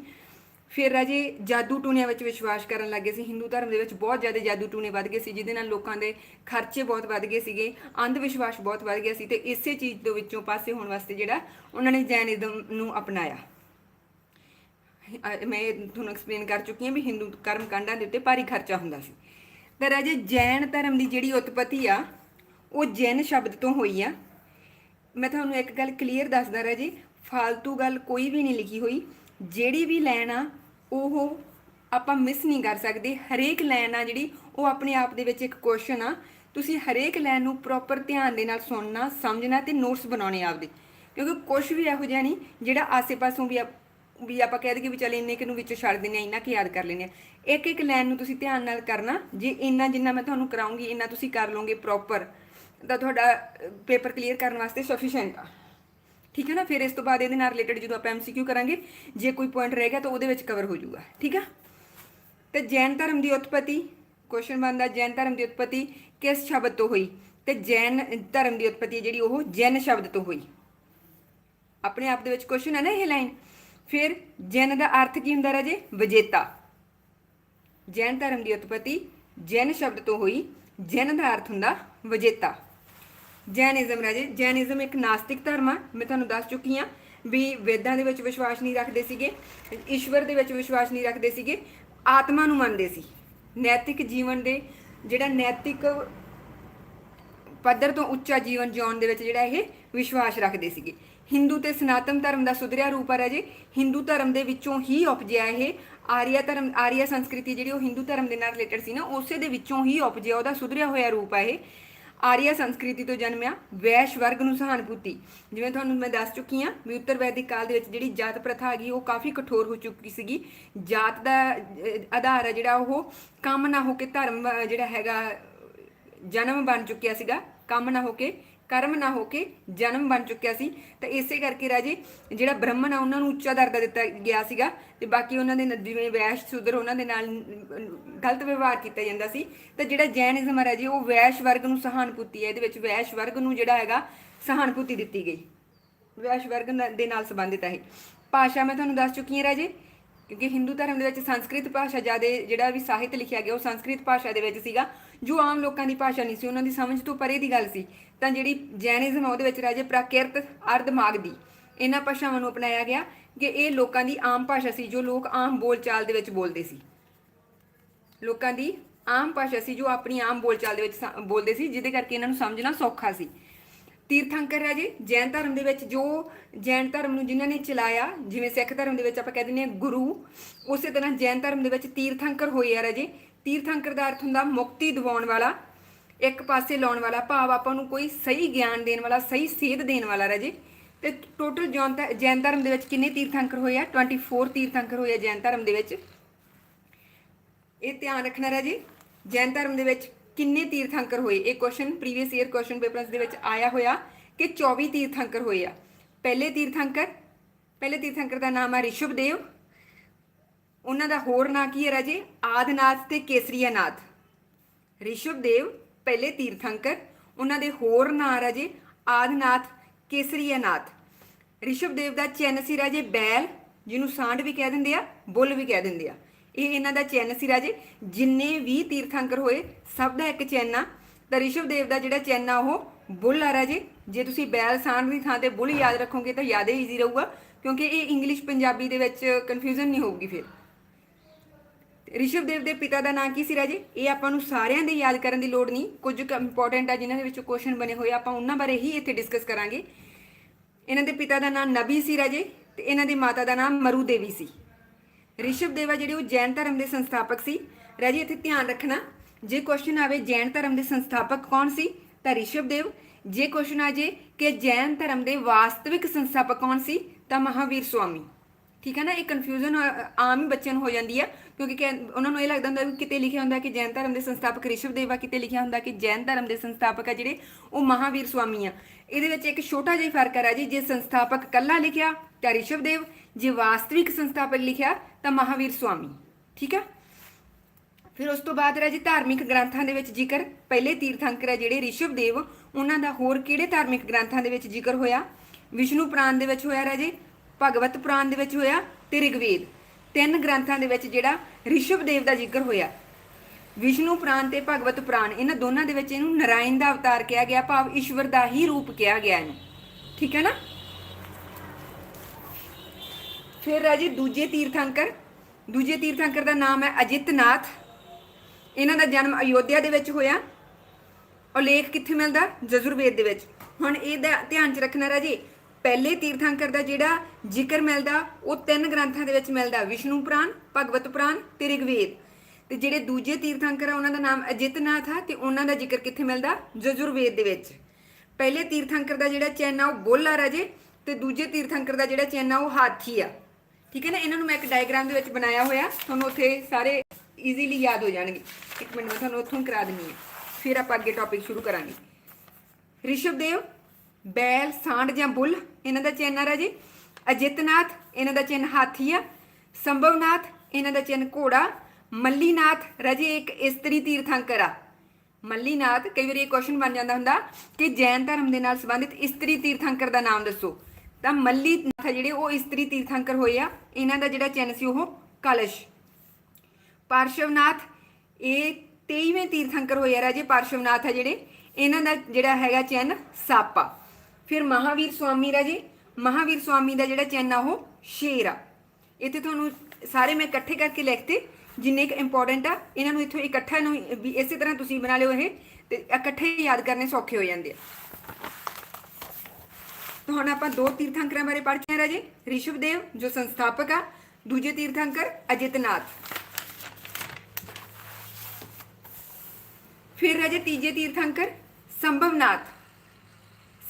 ਫਿਰ ਰਾਜੇ ਜਾਦੂ ਟੂਣਿਆਂ ਵਿੱਚ ਵਿਸ਼ਵਾਸ ਕਰਨ ਲੱਗੇ ਸੀ। ਹਿੰਦੂ ਧਰਮ ਦੇ ਵਿੱਚ ਬਹੁਤ ਜ਼ਿਆਦਾ ਜਾਦੂ ਟੂਣੇ ਵੱਧ ਗਏ ਸੀ, ਜਿਹਦੇ ਨਾਲ ਲੋਕਾਂ ਦੇ ਖਰਚੇ ਬਹੁਤ ਵੱਧ ਗਏ ਸੀਗੇ ਅੰਧ ਵਿਸ਼ਵਾਸ ਬਹੁਤ ਵੱਧ ਗਿਆ ਸੀ ਤੇ ਇਸੇ ਚੀਜ਼ ਦੇ ਵਿੱਚੋਂ ਪਾਸੇ ਹੋਣ ਵਾਸਤੇ ਜਿਹੜਾ ਉਹਨਾਂ ਨੇ ਜੈਨਿਜ਼ਮ ਨੂੰ ਅਪਣਾਇਆ। ਮੈਂ ਤੁਹਾਨੂੰ ਐਕਸਪਲੇਨ ਕਰ ਚੁੱਕੀ ਹਾਂ ਵੀ ਹਿੰਦੂ ਕਰਮ ਕਾਂਡਾਂ ਦੇ ਉੱਤੇ ਭਾਰੀ ਖਰਚਾ ਹੁੰਦਾ ਸੀ। ਤਾਂ ਰਾਜੇ ਜੈਨ ਧਰਮ ਦੀ ਜਿਹੜੀ ਉਤਪਤੀ ਆ, ਉਹ ਜੈਨ ਸ਼ਬਦ ਤੋਂ ਹੋਈ ਆ। ਮੈਂ ਤੁਹਾਨੂੰ ਇੱਕ ਗੱਲ ਕਲੀਅਰ ਦੱਸਦਾ ਰਾਜੇ ਫालतू ਗੱਲ ਕੋਈ ਵੀ ਨਹੀਂ ਲਿਖੀ ਹੋਈ। ਜਿਹੜੀ ਵੀ ਲਾਈਨ ਆ ਉਹ ਆਪਾਂ ਮਿਸ ਨਹੀਂ ਕਰ ਸਕਦੇ। ਹਰੇਕ ਲਾਈਨ ਆ ਜਿਹੜੀ, ਉਹ ਆਪਣੇ ਆਪ ਦੇ ਵਿੱਚ ਇੱਕ ਕੁਐਸਚਨ ਆ। ਤੁਸੀਂ ਹਰੇਕ ਲਾਈਨ ਨੂੰ ਪ੍ਰੋਪਰ ਧਿਆਨ ਦੇ ਨਾਲ ਸੁਣਨਾ, ਸਮਝਣਾ ਤੇ ਨੋਟਸ ਬਣਾਉਣੇ ਆਪਦੇ। ਕਿਉਂਕਿ ਕੁਝ ਵੀ ਇਹੋ ਜਿਹਾ ਨਹੀਂ, ਜਿਹੜਾ ਆਸੇ-ਪਾਸੋਂ ਵੀ ਆਪ- ਵੀ ਆਪਾਂ ਕਹਿ ਦਈਏ ਵੀ ਚੱਲ ਇੰਨੇ ਕਿ ਨੂੰ ਵਿੱਚੋਂ ਛੱਡ ਦਿੰਦੇ ਆ ਇੰਨਾ ਕਿ ਯਾਦ ਕਰ ਲੈਂਦੇ ਆ ਇੱਕ ਇੱਕ ਲਾਈਨ ਨੂੰ ਤੁਸੀਂ ਧਿਆਨ ਨਾਲ ਕਰਨਾ। ਜੇ ਇੰਨਾ ਜਿੰਨਾ ਮੈਂ ਤੁਹਾਨੂੰ ਕਰਾਉਂਗੀ, ਇੰਨਾ ਤੁਸੀਂ ਕਰ ਲਓਗੇ ਪ੍ਰੋਪਰ ਤਾਂ ਤੁਹਾਡਾ ਪੇਪਰ ਕਲੀਅਰ ਕਰਨ ਵਾਸਤੇ ਸਫੀਸ਼ੀਐਂਟ ਆ। ਠੀਕ ਹੈ ਨਾ? ਫਿਰ ਇਸ ਤੋਂ ਬਾਅਦ ਇਹਦੇ ਨਾਲ ਰਿਲੇਟਡ ਜਦੋਂ ਆਪਾਂ ਐਮਸੀਕਿਊ ਕਰਾਂਗੇ, ਜੇ ਕੋਈ ਪੁਆਇੰਟ ਰਹਿ ਗਿਆ ਤਾਂ ਉਹਦੇ ਵਿੱਚ ਕਵਰ ਹੋ ਜਾਊਗਾ। ਠੀਕ ਆ? ਤੇ ਜੈਨ ਧਰਮ ਦੀ ਉਤਪਤੀ ਕੁਐਸਚਨ ਬਣਦਾ ਜੈਨ ਧਰਮ ਦੀ ਉਤਪਤੀ ਕਿਸ ਸ਼ਬਦ ਤੋਂ ਹੋਈ? ਤੇ ਜੈਨ ਧਰਮ ਦੀ ਉਤਪਤੀ ਜਿਹੜੀ ਉਹ ਜੈਨ ਸ਼ਬਦ ਤੋਂ ਹੋਈ। ਆਪਣੇ ਆਪ ਦੇ ਵਿੱਚ ਕੁਐਸਚਨ ਹੈ ਨਾ ਇਹ ਲਾਈਨ ਫਿਰ ਜੈਨ ਦਾ ਅਰਥ ਕੀ ਹੁੰਦਾ ਰਾਜੇ? ਵਿਜੇਤਾ। ਜੈਨ ਧਰਮ ਦੀ ਉਤਪਤੀ ਜੈਨ ਸ਼ਬਦ ਤੋਂ ਹੋਈ, ਜੈਨ ਦਾ ਅਰਥ ਹੁੰਦਾ ਵਿਜੇਤਾ। ਜੈਨਿਜ਼ਮ ਰਾਜੇ ਜੈਨਿਜ਼ਮ ਇੱਕ ਨਾਸਤਿਕ ਧਰਮ ਆ। ਮੈਂ ਤੁਹਾਨੂੰ ਦੱਸ ਚੁੱਕੀ ਆ ਵੀ ਵੇਦਾਂ ਦੇ ਵਿੱਚ ਵਿਸ਼ਵਾਸ ਨਹੀਂ ਰੱਖਦੇ ਸੀਗੇ, ਈਸ਼ਵਰ ਦੇ ਵਿੱਚ ਵਿਸ਼ਵਾਸ ਨਹੀਂ ਰੱਖਦੇ ਸੀਗੇ, ਆਤਮਾ ਨੂੰ ਮੰਨਦੇ ਸੀ। ਨੈਤਿਕ ਜੀਵਨ ਦੇ ਜਿਹੜਾ ਨੈਤਿਕ ਪੱਧਰ ਤੋਂ ਉੱਚਾ ਜੀਵਨ ਜਿਉਣ ਦੇ ਵਿੱਚ ਜਿਹੜਾ ਇਹ ਵਿਸ਼ਵਾਸ ਰੱਖਦੇ ਸੀਗੇ। ਹਿੰਦੂ ਤੇ ਸਨਾਤਨ ਧਰਮ ਦਾ ਸੁਧਰਿਆ ਰੂਪ ਹੈ ਜੀ ਹਿੰਦੂ ਧਰਮ ਦੇ ਵਿੱਚੋਂ ਹੀ ਉਪਜਿਆ ਇਹ। ਆਰੀਆ ਧਰਮ, ਆਰੀਆ ਸੰਸਕ੍ਰਿਤੀ ਜਿਹੜੀ ਉਹ ਹਿੰਦੂ ਧਰਮ ਦੇ ਨਾਲ ਰਿਲੇਟਡ ਸੀ ਨਾ, ਉਸੇ ਦੇ ਵਿੱਚੋਂ ਹੀ ਉਪਜਿਆ, ਉਹਦਾ ਸੁਧਰਿਆ ਹੋਇਆ ਰੂਪ ਹੈ ਇਹ। ਆਰੀਆ ਸੰਸਕ੍ਰਿਤੀ ਤੋਂ ਜਨਮਿਆ ਵੈਸ਼ ਵਰਗ ਨੂੰ ਸਹਾਨੁਭੂਤੀ। ਜਿਵੇਂ ਤੁਹਾਨੂੰ ਮੈਂ ਦੱਸ ਚੁੱਕੀ ਹਾਂ, ਵੀ ਉੱਤਰ ਵੈਦਿਕ ਕਾਲ ਦੇ ਵਿੱਚ ਜਿਹੜੀ ਜਾਤ ਪ੍ਰਥਾ ਹੈਗੀ, ਉਹ ਕਾਫੀ ਕਠੋਰ ਹੋ ਚੁੱਕੀ ਸੀਗੀ। ਜਾਤ ਦਾ ਆਧਾਰ ਹੈ ਜਿਹੜਾ ਉਹ ਕੰਮ ਨਾ ਹੋ ਕੇ ਧਰਮ ਜਿਹੜਾ ਹੈਗਾ, ਜਨਮ ਬਣ ਚੁੱਕਿਆ ਸੀਗਾ। ਕੰਮ ਨਾ ਹੋ ਕੇ ਕਰਮ ਨਾ ਹੋ ਕੇ ਜਨਮ ਬਣ ਚੁੱਕਿਆ ਸੀ। ਤਾਂ ਇਸੇ ਕਰਕੇ ਰਾਜੇ, ਜਿਹੜਾ ਬ੍ਰਾਹਮਣ ਆ, ਉਹਨਾਂ ਨੂੰ ਉੱਚਾ ਦਰਜਾ ਦਿੱਤਾ ਗਿਆ ਸੀਗਾ ਤੇ ਬਾਕੀ ਉਹਨਾਂ ਦੇ ਜਿਵੇਂ ਵੈਸ਼ ਸ਼ੂਦਰ ਉਹਨਾਂ ਦੇ ਨਾਲ ਗਲਤ ਵਿਵਹਾਰ ਕੀਤਾ ਜਾਂਦਾ ਸੀ। ਤਾਂ ਜਿਹੜਾ ਜੈਨਿਜ਼ਮ ਹੈ ਰਾਜੇ, ਉਹ ਵੈਸ਼ ਵਰਗ ਨੂੰ ਸਹਾਨੁਭੂਤੀ ਹੈ। ਇਹਦੇ ਵਿੱਚ ਵੈਸ਼ ਵਰਗ ਨੂੰ ਜਿਹੜਾ ਹੈਗਾ, ਸਹਾਨੁਭੂਤੀ ਦਿੱਤੀ ਗਈ। ਵੈਸ਼ ਵਰਗ ਦੇ ਨਾਲ ਸੰਬੰਧਿਤ ਹੈ ਭਾਸ਼ਾ ਮੈਂ ਤੁਹਾਨੂੰ ਦੱਸ ਚੁੱਕੀ ਹਾਂ ਰਾਜੇ, ਕਿਉਂਕਿ ਹਿੰਦੂ ਧਰਮ ਦੇ ਵਿੱਚ ਸੰਸਕ੍ਰਿਤ ਭਾਸ਼ਾ ਜ਼ਿਆਦਾ ਜਿਹੜਾ ਵੀ ਸਾਹਿਤ ਲਿਖਿਆ ਗਿਆ, ਉਹ ਸੰਸਕ੍ਰਿਤ ਭਾਸ਼ਾ ਦੇ ਵਿੱਚ ਸੀਗਾ। ਜੋ ਆਮ ਲੋਕਾਂ ਦੀ ਭਾਸ਼ਾ ਨਹੀਂ ਸੀ, ਉਹਨਾਂ ਦੀ ਸਮਝ ਤੋਂ ਪਰੇ ਦੀ ਗੱਲ ਸੀ, ਤਾਂ ਜਿਹੜੀ ਜੈਨਿਜ਼ਮ ਆ ਉਹਦੇ ਵਿੱਚ ਰਾਜੇ ਪ੍ਰਾਕਿਰਤ ਅਰਧ ਮਾਗਦੀ ਇਹਨਾਂ ਭਾਸ਼ਾਵਾਂ ਨੂੰ ਅਪਣਾਇਆ ਗਿਆ ਕਿ ਇਹ ਲੋਕਾਂ ਦੀ ਆਮ ਭਾਸ਼ਾ ਸੀ ਜੋ ਲੋਕ ਆਮ ਬੋਲਚਾਲ ਦੇ ਵਿੱਚ ਬੋਲਦੇ ਸੀ। ਲੋਕਾਂ ਦੀ ਆਮ ਭਾਸ਼ਾ ਸੀ ਜੋ ਆਪਣੀ ਆਮ ਬੋਲਚਾਲ ਦੇ ਵਿੱਚ ਬੋਲਦੇ ਸੀ, ਜਿਹਦੇ ਕਰਕੇ ਇਹਨਾਂ ਨੂੰ ਸਮਝਣਾ ਸੌਖਾ ਸੀ। ਤੀਰਥੰਕਰ ਰਾਜੇ ਜੈਨ ਧਰਮ ਦੇ ਵਿੱਚ ਜੋ ਜੈਨ ਧਰਮ ਨੂੰ ਜਿਨ੍ਹਾਂ ਨੇ ਚਲਾਇਆ, ਜਿਵੇਂ ਸਿੱਖ ਧਰਮ ਦੇ ਵਿੱਚ ਆਪਾਂ ਕਹਿ ਦਿੰਦੇ ਹਾਂ ਗੁਰੂ, ਉਸੇ ਤਰ੍ਹਾਂ ਜੈਨ ਧਰਮ ਦੇ ਵਿੱਚ ਤੀਰਥੰਕਰ ਹੋਏ ਆ ਰਾਜੇ ਤੀਰਥੰਕਰ ਦਾ ਅਰਥ ਹੁੰਦਾ ਮੁਕਤੀ ਦਿਵਾਉਣ ਵਾਲਾ, ਇੱਕ ਪਾਸੇ ਲਾਉਣ ਵਾਲਾ ਭਾਵ ਆਪਾਂ ਨੂੰ ਕੋਈ ਸਹੀ ਗਿਆਨ ਦੇਣ ਵਾਲਾ, ਸਹੀ ਸੇਧ ਦੇਣ ਵਾਲਾ ਰਾਜੇ। ਤੇ ਟੋਟਲ ਜੈਨ ਧਰਮ ਦੇ ਵਿੱਚ ਕਿੰਨੇ ਤੀਰਥੰਕਰ ਹੋਏ ਆ? 24 ਤੀਰਥੰਕਰ ਹੋਏ ਆ ਜੈਨ ਧਰਮ ਦੇ ਵਿੱਚ। ਇਹ ਧਿਆਨ ਰੱਖਣਾ ਰਾਜੇ, ਜੈਨ ਧਰਮ ਦੇ ਵਿੱਚ ਕਿੰਨੇ ਤੀਰਥੰਕਰ ਹੋਏ? ਇਹ question previous year question papers ਦੇ ਵਿੱਚ ਆਇਆ ਹੋਇਆ ਕਿ 24 ਤੀਰਥੰਕਰ ਹੋਏ ਆ। ਪਹਿਲੇ ਤੀਰਥੰਕਰ ਪਹਿਲੇ ਤੀਰਥੰਕਰ ਦਾ ਨਾਮ ਹੈ ਰਿਸ਼ਭਦੇਵ ਉਹਨਾਂ ਦਾ ਹੋਰ ਨਾਂ ਕੀ ਹੈ ਰਾਜੇ? ਆਦਨਾਥ ਤੇ ਕੇਸਰੀਆਨਾਥ। ਰਿਸ਼ਭਦੇਵ ਪਹਿਲੇ ਤੀਰਥੰਕਰ। ਉਹਨਾਂ ਦੇ ਹੋਰ ਨਾਂ ਰਾਜੇ ਆਦਨਾਥ, ਕੇਸਰੀਆਨਾਥ। ਰਿਸ਼ਭਦੇਵ ਦਾ ਚਿੰਨ੍ਹ ਸੀ ਰਾਜੇ ਬੈਲ, ਜਿਹਨੂੰ ਸਾਂਢ ਵੀ ਕਹਿ ਦਿੰਦੇ ਆ, ਬੁੱਲ ਵੀ ਕਹਿ ਦਿੰਦੇ ਆ। ਇਹ ਇਹਨਾਂ ਦਾ ਚਿੰਨ੍ਹ ਸੀ ਰਾਜੇ। ਜਿੰਨੇ ਵੀ ਤੀਰਥੰਕਰ ਹੋਏ, ਸਭ ਦਾ ਇੱਕ ਚਿੰਨ੍ਹ ਆ। ਤਾਂ ਰਿਸ਼ਭਦੇਵ ਦਾ ਜਿਹੜਾ ਚਿੰਨ੍ਹ ਆ, ਉਹ ਬੁੱਲ ਆ ਰਾਜੇ। ਜੇ ਤੁਸੀਂ ਬੈਲ ਸਾਂਢ ਦੀ ਥਾਂ ਤੇ ਬੁੱਲ ਯਾਦ ਰੱਖੋਗੇ ਤਾਂ ਯਾਦ ਈਜ਼ੀ ਰਹੂਗਾ, ਕਿਉਂਕਿ ਇਹ ਇੰਗਲਿਸ਼ ਪੰਜਾਬੀ ਦੇ ਵਿੱਚ ਕਨਫਿਊਜ਼ਨ ਨਹੀਂ ਹੋਊਗੀ ਫਿਰ। ਰਿਸ਼ਭਦੇਵ ਦੇ ਪਿਤਾ ਦਾ ਨਾਂ ਕੀ ਸੀ ਰਾਜੇ? ਇਹ ਆਪਾਂ ਨੂੰ ਸਾਰਿਆਂ ਦੇ ਯਾਦ ਕਰਨ ਦੀ ਲੋੜ ਨਹੀਂ। ਕੁਝ ਇੰਪੋਰਟੈਂਟ ਆ ਜਿਨ੍ਹਾਂ ਦੇ ਵਿੱਚੋਂ ਕੁਐਸਚਨ ਬਣੇ ਹੋਏ ਆਪਾਂ ਉਹਨਾਂ ਬਾਰੇ ਹੀ ਇੱਥੇ ਡਿਸਕਸ ਕਰਾਂਗੇ। ਇਹਨਾਂ ਦੇ ਪਿਤਾ ਦਾ ਨਾਮ ਨਬੀ ਸੀ ਰਾਜੇ ਤੇ ਇਹਨਾਂ ਦੀ ਮਾਤਾ ਦਾ ਨਾਮ ਮਰੂ ਦੇਵੀ ਸੀ। ਰਿਸ਼ਭਦੇਵ ਆ ਜਿਹੜੇ, ਉਹ ਜੈਨ ਧਰਮ ਦੇ ਸੰਸਥਾਪਕ ਸੀ। ਰਾਜੇ, ਇੱਥੇ ਧਿਆਨ ਰੱਖਣਾ, ਜੇ ਕੁਐਸਚਨ ਆਵੇ ਜੈਨ ਧਰਮ ਦੇ ਸੰਸਥਾਪਕ ਕੌਣ ਸੀ, ਤਾਂ ਰਿਸ਼ਵ ਦੇਵ। ਜੇ ਕੁਐਸਚਨ ਆ ਜੇ ਕਿ ਜੈਨ ਧਰਮ ਦੇ ਵਾਸਤਵਿਕ ਸੰਸਥਾਪਕ ਕੌਣ ਸੀ, ਤਾਂ ਮਹਾਵੀਰ ਸੁਆਮੀ। ਠੀਕ ਹੈ ਨਾ, ਇਹ ਕਨਫਿਊਜ਼ਨ ਆਮ ਹੀ ਬੱਚਿਆਂ ਨੂੰ ਹੋ ਜਾਂਦੀ ਹੈ, ਕਿਉਂਕਿ ਕਹਿ- ਉਹਨਾਂ ਨੂੰ ਇਹ ਲੱਗਦਾ ਹੁੰਦਾ ਕਿ ਕਿਤੇ ਲਿਖਿਆ ਹੁੰਦਾ ਕਿ ਜੈਨ ਧਰਮ ਦੇ ਸੰਸਥਾਪਕ ਰਿਸ਼ਭਦੇਵ ਆ ਕਿਤੇ ਲਿਖਿਆ ਹੁੰਦਾ ਕਿ ਜੈਨ ਧਰਮ ਦੇ ਸੰਸਥਾਪਕ ਆ ਜਿਹੜੇ ਉਹ ਮਹਾਵੀਰ ਸਵਾਮੀ ਆ। ਇਹਦੇ ਵਿੱਚ ਇੱਕ ਛੋਟਾ ਜਿਹਾ ਫ਼ਰਕ ਹੈ ਜੀ ਜੇ ਸੰਸਥਾਪਕ ਕੱਲਾ ਲਿਖਿਆ ਤਾਂ ਰਿਸ਼ਭਦੇਵ ਜੇ ਵਾਸਤਵਿਕ ਸੰਸਥਾਪਕ ਲਿਖਿਆ ਤਾਂ ਮਹਾਵੀਰ ਸਵਾਮੀ ਠੀਕ ਹੈ ਫਿਰ ਉਸ ਤੋਂ ਬਾਅਦ ਰਾਜੀ ਧਾਰਮਿਕ ਗ੍ਰੰਥਾਂ ਦੇ ਵਿੱਚ ਜ਼ਿਕਰ, ਪਹਿਲੇ ਤੀਰਥੰਕਰ ਹੈ ਜਿਹੜੇ ਰਿਸ਼ਵ ਦੇਵ, ਉਹਨਾਂ ਦਾ ਹੋਰ ਕਿਹੜੇ ਧਾਰਮਿਕ ਗ੍ਰੰਥਾਂ ਦੇ ਵਿੱਚ ਜ਼ਿਕਰ ਹੋਇਆ? ਵਿਸ਼ਨੂੰ ਪੁਰਾਣ ਦੇ ਵਿੱਚ ਹੋਇਆ ਰਾਜੇ ਭਗਵਤ ਪੁਰਾਣ ਦੇ ਵਿੱਚ ਹੋਇਆ ਤੇ ਰਿਗਵੇਦ। ਤਿੰਨ ਗ੍ਰੰਥਾਂ ਦੇ ਵਿੱਚ ਜਿਹੜਾ ਰਿਸ਼ਭਦੇਵ ਦਾ ਜ਼ਿਕਰ ਹੋਇਆ। ਵਿਸ਼ਨੂੰ ਪੁਰਾਣ ਤੇ ਭਗਵਤ ਪੁਰਾਣ, ਇਹਨਾਂ ਦੋਨਾਂ ਦੇ ਵਿੱਚ ਇਹਨੂੰ ਨਰਾਇਣ ਦਾ ਅਵਤਾਰ ਕਿਹਾ ਗਿਆ, ਭਾਵ ਈਸ਼ਵਰ ਦਾ ਹੀ ਰੂਪ ਕਿਹਾ ਗਿਆ ਇਹਨੂੰ। ਠੀਕ ਹੈ ਨਾ? ਫਿਰ ਰਾਜੀ ਦੂਜੇ ਤੀਰਥੰਕਰ। ਦੂਜੇ ਤੀਰਥੰਕਰ ਦਾ ਨਾਮ ਹੈ ਅਜਿਤਨਾਥ। ਇਹਨਾਂ ਦਾ ਜਨਮ ਅਯੋਧਿਆ ਦੇ ਵਿੱਚ ਹੋਇਆ। ਉਲੇਖ ਕਿੱਥੇ ਮਿਲਦਾ? ਜਜ਼ੁਰਵੇਦ ਦੇ ਵਿੱਚ। ਹੁਣ ਇਹਦਾ ਧਿਆਨ ਚ ਰੱਖਣਾ ਰਾਜੇ ਪਹਿਲੇ ਤੀਰਥੰਕਰ ਦਾ ਜਿਹੜਾ ਜ਼ਿਕਰ ਮਿਲਦਾ, ਉਹ ਤਿੰਨ ਗ੍ਰੰਥਾਂ ਦੇ ਵਿੱਚ ਮਿਲਦਾ। ਵਿਸ਼ਨੂੰ ਪੁਰਾਣ, ਭਗਵਤ ਪੁਰਾਣ ਤੇ ਰਿਗਵੇਦ। ਤੇ ਜਿਹੜੇ ਦੂਜੇ ਤੀਰਥੰਕਰ ਆ, ਉਹਨਾਂ ਦਾ ਨਾਮ ਅਜਿਤਨਾਥ ਆ ਤੇ ਉਹਨਾਂ ਦਾ ਜ਼ਿਕਰ ਕਿੱਥੇ ਮਿਲਦਾ? ਜਜ਼ੁਰਵੇਦ ਦੇ ਵਿੱਚ। ਪਹਿਲੇ ਤੀਰਥੰਕਰ ਦਾ ਜਿਹੜਾ ਚੈਨ ਆ, ਉਹ ਬੁੱਲ ਆ ਰਾਜੇ ਤੇ ਦੂਜੇ ਤੀਰਥੰਕਰ ਦਾ ਜਿਹੜਾ ਚੈਨ ਆ, ਉਹ ਹਾਥੀ ਆ। ਠੀਕ ਹੈ ਨਾ? ਇਹਨਾਂ ਨੂੰ ਮੈਂ ਇੱਕ ਡਾਇਗਰਾਮ ਦੇ ਵਿੱਚ ਬਣਾਇਆ ਹੋਇਆ। ਤੁਹਾਨੂੰ ਉੱਥੇ ਸਾਰੇ ਈਜ਼ੀਲੀ ਯਾਦ ਹੋ ਜਾਣਗੇ। ਇੱਕ ਮਿੰਟ ਮੈਂ ਤੁਹਾਨੂੰ ਉੱਥੋਂ ਕਰਾ ਦਿੰਨੀ ਹੈ। ਫਿਰ ਆਪਾਂ ਅੱਗੇ ਟੌਪਿਕ ਸ਼ੁਰੂ ਕਰਾਂਗੇ। ਰਿਸ਼ਭਦੇਵ ਬੈਲ ਸਾਂਡ ਜਾਂ ਬੁੱਲ, ਇਹਨਾਂ ਦਾ ਚਿੰਨ੍ਹ ਆ ਰਾਜੇ। ਅਜਿਤਨਾਥ, ਇਹਨਾਂ ਦਾ ਚਿੰਨ੍ਹ ਹਾਥੀ ਆ ਸੰਭਵਨਾਥ, ਇਹਨਾਂ ਦਾ ਚਿੰਨ੍ਹ ਘੋੜਾ। ਮੱਲੀਨਾਥ, ਰਾਜੇ, ਇੱਕ ਇਸਤਰੀ ਤੀਰਥੰਕਰ ਆ। ਮੱਲੀਨਾਥ, ਕਈ ਵਾਰੀ ਇਹ ਕੁਐਸਚਨ ਬਣ ਜਾਂਦਾ ਹੁੰਦਾ ਕਿ ਜੈਨ ਧਰਮ ਦੇ ਨਾਲ ਸੰਬੰਧਿਤ ਇਸਤਰੀ ਤੀਰਥੰਕਰ ਦਾ ਨਾਮ ਦੱਸੋ। ਤਾਂ ਮੱਲੀਨਾਥ ਆ ਜਿਹੜੇ, ਉਹ ਇਸਤਰੀ ਤੀਰਥੰਕਰ ਹੋਏ ਆ। ਇਹਨਾਂ ਦਾ ਜਿਹੜਾ ਚਿੰਨ੍ਹ ਸੀ ਉਹ ਕਲਸ਼। ਪਾਰਸ਼ਵਨਾਥ, ਇਹ 23ਵੇਂ ਤੀਰਥੰਕਰ ਹੋਏ ਆ ਰਾਜੇ। ਪਾਰਸ਼ਵਨਾਥ ਆ ਜਿਹੜੇ। ਇਹਨਾਂ ਦਾ ਜਿਹੜਾ ਹੈਗਾ ਚਿੰਨ੍ਹ ਸਾਪਾ ਫਿਰ ਮਹਾਵੀਰ ਸੁਆਮੀ ਰਾਜੇ ਮਹਾਵੀਰ ਸਵਾਮੀ ਦਾ ਜਿਹੜਾ ਚਿੰਨ੍ਹ ਆ ਉਹ ਸ਼ੇਰ ਆ। ਇੱਥੇ ਤੁਹਾਨੂੰ ਸਾਰੇ ਮੈਂ ਇਕੱਠੇ ਕਰਕੇ ਲਿਖਤੇ, ਜਿੰਨੇ ਕੁ ਇੰਪੋਰਟੈਂਟ ਆ, ਇਹਨਾਂ ਨੂੰ ਇੱਥੋਂ ਇਕੱਠਾ ਨੂੰ ਵੀ ਇਸੇ ਤਰ੍ਹਾਂ ਤੁਸੀਂ ਬਣਾ ਲਿਓ ਇਹ, ਤੇ ਇਕੱਠੇ ਯਾਦ ਕਰਨੇ ਸੌਖੇ ਹੋ ਜਾਂਦੇ ਆ। ਤਾਂ ਹੁਣ ਆਪਾਂ ਦੋ ਤੀਰਥੰਕਰਾਂ ਬਾਰੇ ਪੜ੍ਹ ਕੇ ਰਾਜੇ ਰਿਸ਼ਵਦੇਵ ਜੋ ਸੰਸਥਾਪਕ ਆ, ਦੂਜੇ ਤੀਰਥੰਕਰ, ਅਜਿਤਨਾਥ। ਫਿਰ ਰਾਜੇ ਤੀਜੇ ਤੀਰਥੰਕਰ, ਸੰਭਵਨਾਥ।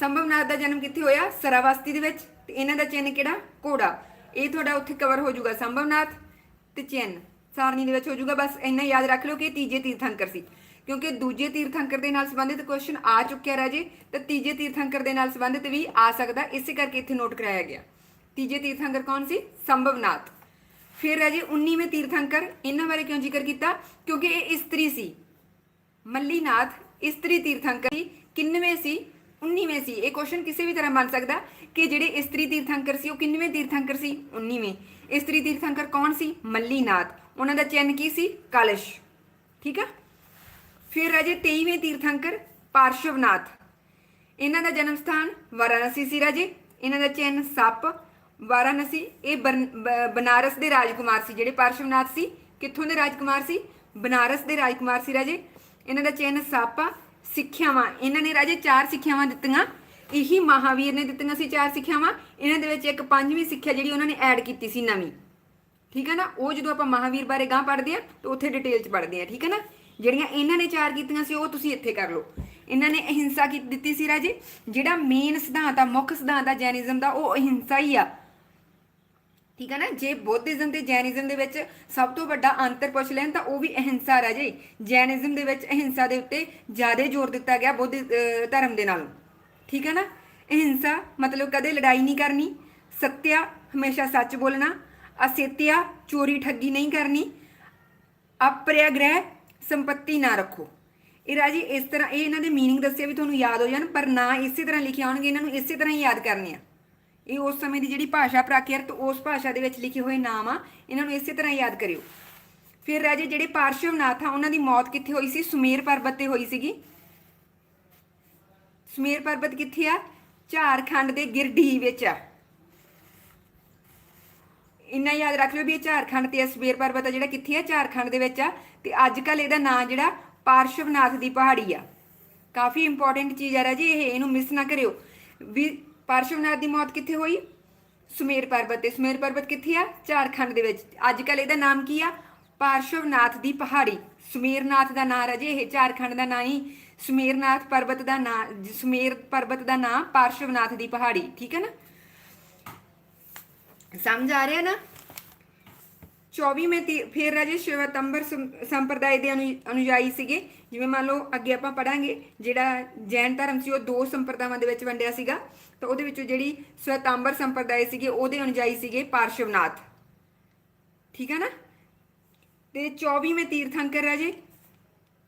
ਸੰਭਵਨਾਥ ਦਾ ਜਨਮ ਕਿੱਥੇ ਹੋਇਆ? ਸਰਾਵਸਤੀ ਦੇ ਵਿੱਚ। ਤੇ ਇਹਨਾਂ ਦਾ ਚਿੰਨ੍ਹ ਕਿਹੜਾ? ਘੋੜਾ। ਇਹ ਤੁਹਾਡਾ ਉੱਥੇ ਕਵਰ ਹੋ ਜਾਊਗਾ। ਸੰਭਵਨਾਥ ਤੇ ਚਿੰਨ੍ਹ। ਸਾਰਣੀ ਦੇ ਵਿੱਚ ਹੋ ਜਾਊਗਾ। ਬਸ ਇੰਨਾ ਯਾਦ ਰੱਖ ਲਓ ਕਿ ਇਹ ਤੀਜੇ ਤੀਰਥੰਕਰ ਸੀ। ਕਿਉਂਕਿ ਦੂਜੇ ਤੀਰਥੰਕਰ ਦੇ ਨਾਲ ਸੰਬੰਧਿਤ ਕੁਐਸਚਨ ਆ ਚੁੱਕਿਆ ਰਾਜੇ। ਤਾਂ ਤੀਜੇ ਤੀਰਥੰਕਰ ਦੇ ਨਾਲ ਸੰਬੰਧਿਤ ਵੀ ਆ ਸਕਦਾ। ਇਸੇ ਕਰਕੇ ਇੱਥੇ ਨੋਟ ਕਰਾਇਆ ਗਿਆ। ਤੀਜੇ ਤੀਰਥੰਕਰ ਕੌਣ ਸੀ? ਸੰਭਵਨਾਥ ਫਿਰ ਰਾਜੇ 19ਵੇਂ ਤੀਰਥੰਕਰ ਇਹਨਾਂ ਬਾਰੇ ਕਿਉਂ ਜ਼ਿਕਰ ਕੀਤਾ? ਕਿਉਂਕਿ ਇਹ ਇਸਤਰੀ ਸੀ। ਮੱਲੀਨਾਥ ਇਸਤਰੀ ਤੀਰਥੰਕਰ ਸੀ। ਕਿੰਨਵੇਂ ਸੀ? 19ਵੇਂ ਸੀ। ਇਹ ਕੁਐਸਚਨ ਕਿਸੇ ਵੀ ਤਰ੍ਹਾਂ ਬਣ ਸਕਦਾ ਕਿ ਜਿਹੜੇ ਇਸਤਰੀ ਤੀਰਥੰਕਰ ਸੀ, ਉਹ ਕਿੰਨਵੇਂ ਤੀਰਥੰਕਰ ਸੀ? 19ਵੇਂ ਇਸਤਰੀ ਤੀਰਥੰਕਰ ਕੌਣ ਸੀ? ਮੱਲੀਨਾਥ। ਉਹਨਾਂ ਦਾ ਚਿੰਨ੍ਹ ਕੀ ਸੀ? ਕਲਸ਼। ਠੀਕ ਆ? ਫਿਰ ਰਾਜੇ 23ਵੇਂ ਤੀਰਥੰਕਰ, ਪਾਰਸ਼ਵਨਾਥ। ਇਹਨਾਂ ਦਾ ਜਨਮ ਸਥਾਨ ਵਾਰਾਣਸੀ ਸੀ ਰਾਜੇ। ਇਹਨਾਂ ਦਾ ਚਿੰਨ੍ਹ ਸੱਪ। ਵਾਰਾਣਸੀ, ਇਹ ਬ- ਬਨਾਰਸ ਦੇ ਰਾਜਕੁਮਾਰ ਸੀ। ਜਿਹੜੇ ਪਾਰਸ਼ਵਨਾਥ ਸੀ, ਕਿੱਥੋਂ ਦੇ ਰਾਜਕੁਮਾਰ ਸੀ? ਬਨਾਰਸ ਦੇ ਰਾਜਕੁਮਾਰ ਸੀ ਰਾਜੇ। ਇਹਨਾਂ ਦਾ ਚਿੰਨ੍ਹ ਸੱਪ ਆ। ਸਿੱਖਿਆਵਾਂ। ਇਹਨਾਂ ਨੇ ਰਾਜੇ ਚਾਰ ਸਿੱਖਿਆਵਾਂ ਦਿੱਤੀਆਂ। ਇਹੀ ਮਹਾਵੀਰ ਨੇ ਦਿੱਤੀਆਂ ਸੀ ਚਾਰ ਸਿੱਖਿਆਵਾਂ। ਇਹਨਾਂ ਦੇ ਵਿੱਚ ਇੱਕ ਪੰਜਵੀਂ ਸਿੱਖਿਆ ਜਿਹੜੀ ਉਹਨਾਂ ਨੇ ਐਡ ਕੀਤੀ ਸੀ ਨਵੀਂ। ਠੀਕ ਹੈ ਨਾ? ਉਹ ਜਦੋਂ ਆਪਾਂ ਮਹਾਵੀਰ ਬਾਰੇ ਗਾਂ ਪੜ੍ਹਦੇ ਆ ਤਾਂ ਉੱਥੇ ਡਿਟੇਲ 'ਚ ਪੜ੍ਹਦੇ ਆ ਠੀਕ ਹੈ ਨਾ? ਜਿਹੜੀਆਂ ਇਹਨਾਂ ਨੇ ਚਾਰ ਕੀਤੀਆਂ ਸੀ, ਉਹ ਤੁਸੀਂ ਇੱਥੇ ਕਰ ਲਓ। ਇਹਨਾਂ ਨੇ ਅਹਿੰਸਾ ਕੀ ਦਿੱਤੀ ਸੀ ਰਾਜੇ? ਜਿਹੜਾ ਮੇਨ ਸਿਧਾਂਤ ਆ, ਮੁੱਖ ਸਿਧਾਂਤ ਆ ਜੈਨਿਜ਼ਮ ਦਾ, ਉਹ ਅਹਿੰਸਾ ਹੀ ਆ। ਠੀਕ ਹੈ ਨਾ ਜੇ ਬੁੱਧਿਜ਼ਮ ਤੇ ਜੈਨਿਜ਼ਮ ਦੇ ਵਿੱਚ ਸਭ ਤੋਂ ਵੱਡਾ ਅੰਤਰ ਪੁੱਛ ਲੈਣ ਤਾਂ ਉਹ ਵੀ ਅਹਿੰਸਾ ਹੈ ਜੀ ਜੈਨਿਜ਼ਮ ਦੇ ਵਿੱਚ ਅਹਿੰਸਾ ਦੇ ਉੱਤੇ ਜ਼ਿਆਦਾ ਜ਼ੋਰ ਦਿੱਤਾ ਗਿਆ ਬੁੱਧ ਅਹ, ਧਰਮ ਦੇ ਨਾਲੋਂ ਠੀਕ ਹੈ ਨਾ ਅਹਿੰਸਾ ਮਤਲਬ ਕਦੇ ਲੜਾਈ ਨਹੀਂ ਕਰਨੀ ਸੱਤਿਆ ਹਮੇਸ਼ਾ ਸੱਚ ਬੋਲਣਾ ਅਸੇਤਿਆ ਚੋਰੀ ਠੱਗੀ ਨਹੀਂ ਕਰਨੀ ਅਪਰਿਆਗ੍ਰਹਿ ਸੰਪਤੀ ਨਾ ਰੱਖੋ ਇਹ ਰਾਜੀ ਇਸ ਤਰ੍ਹਾਂ ਇਹ ਇਹਨਾਂ ਦੇ मीनिंग ਦੱਸਿਆ ਵੀ ਤੁਹਾਨੂੰ ਯਾਦ ਹੋ ਜਾਣ ਪਰ ਨਾ ਇਸੇ ਤਰ੍ਹਾਂ ਲਿਖੇ ਆਉਣਗੇ ਇਹਨਾਂ ਨੂੰ ਇਸੇ ਤਰ੍ਹਾਂ ਹੀ ਯਾਦ ਕਰਨੇ ਆ ਇਹ ਉਸ ਸਮੇਂ ਦੀ ਜਿਹੜੀ ਭਾਸ਼ਾ ਪ੍ਰਾਕਿਰਤ ਉਸ ਭਾਸ਼ਾ ਦੇ ਵਿੱਚ ਲਿਖੇ ਹੋਏ ਨਾਮ ਆ, ਇਹਨਾਂ ਨੂੰ ਇਸੇ ਤਰ੍ਹਾਂ ਯਾਦ ਕਰਿਓ। ਫਿਰ ਰਾਜੇ ਜਿਹੜੇ ਪਾਰਸ਼ਵਨਾਥ ਆ, ਉਹਨਾਂ ਦੀ ਮੌਤ ਕਿੱਥੇ ਹੋਈ ਸੀ? ਸੁਮੇਰ ਪਰਬਤ ਤੇ ਹੋਈ ਸੀਗੀ। ਸੁਮੇਰ ਪਰਬਤ ਕਿੱਥੇ ਆ? ਝਾਰਖੰਡ ਦੇ ਗਿਰਡੀ ਵਿੱਚ ਆ। ਇੰਨਾ ਯਾਦ ਰੱਖ ਲਿਓ ਵੀ ਇਹ ਝਾਰਖੰਡ ਤੇ ਅਸਬੇਰ ਪਰਬਤ ਆ, ਜਿਹੜਾ ਕਿੱਥੇ ਆ? ਝਾਰਖੰਡ ਦੇ ਵਿੱਚ ਆ। ਤੇ ਅੱਜ ਕੱਲ ਇਹਦਾ ਨਾਂ ਜਿਹੜਾ ਪਾਰਸ਼ਵਨਾਥ ਦੀ ਪਹਾੜੀ ਆ। ਕਾਫੀ ਇੰਪੋਰਟੈਂਟ ਚੀਜ਼ ਆ ਰਾਜੀ ਇਹ, ਇਹਨੂੰ ਮਿਸ ਨਾ ਕਰਿਓ। ਵੀ ਪਾਰਸ਼ਵਨਾਥ ਦੀ ਮੌਤ ਕਿੱਥੇ ਹੋਈ? ਸੁਮੇਰ ਪਰਬਤ ਤੇ। ਸੁਮੇਰ ਪਰਬਤ ਕਿੱਥੇ ਆ? ਝਾਰਖੰਡ ਦੇ ਵਿੱਚ। ਅੱਜ ਕੱਲ ਇਹਦਾ ਨਾਮ ਕੀ ਆ? ਪਾਰਸ਼ਵਨਾਥ ਦੀ ਪਹਾੜੀ। ਸੁਮੇਰਨਾਥ ਦਾ ਨਾਂ ਰਾਜੇ, ਇਹ ਝਾਰਖੰਡ ਦਾ ਨਾਂ ਹੀ। ਸੁਮੇਰਨਾਥ ਪਰਬਤ ਦਾ ਨਾਂ, ਸੁਮੇਰ ਪਰਬਤ ਦਾ ਨਾਂ ਪਾਰਸ਼ਵਨਾਥ ਦੀ ਪਹਾੜੀ। ਠੀਕ ਹੈ ਨਾ? ਸਮਝ ਆ ਰਿਹਾ ਨਾ? 24ਵੇਂ ਤੀ- ਫਿਰ ਰਾਜੇ ਸ਼ਿਵਤੰਬਰ ਸੰਪਰਦਾਇ ਦੇ ਅਨੁ- ਅਨੁਯਾਈ ਸੀਗੇ। ਜਿਵੇਂ ਮੰਨ ਲਓ ਅੱਗੇ ਆਪਾਂ ਪੜਾਂਗੇ, ਜਿਹੜਾ ਜੈਨ ਧਰਮ ਸੀ, ਉਹ ਦੋ ਸੰਪਰਦਾਵਾਂ ਦੇ ਵਿੱਚ ਵੰਡਿਆ ਸੀਗਾ। ਤਾਂ ਉਹਦੇ ਵਿੱਚੋਂ ਜਿਹੜੀ ਸ਼ਿਵਤੰਬਰ ਸੰਪਰਦਾਇ ਸੀਗੇ ਉਹਦੇ ਅਨੁਯਾਈ ਸੀਗੇ ਪਾਰਸ਼ਵਨਾਥ। ਠੀਕ ਹੈ ਨਾ? ਤੇ 24ਵੇਂ ਤੀਰਥੰਕਰ ਰਾਜੇ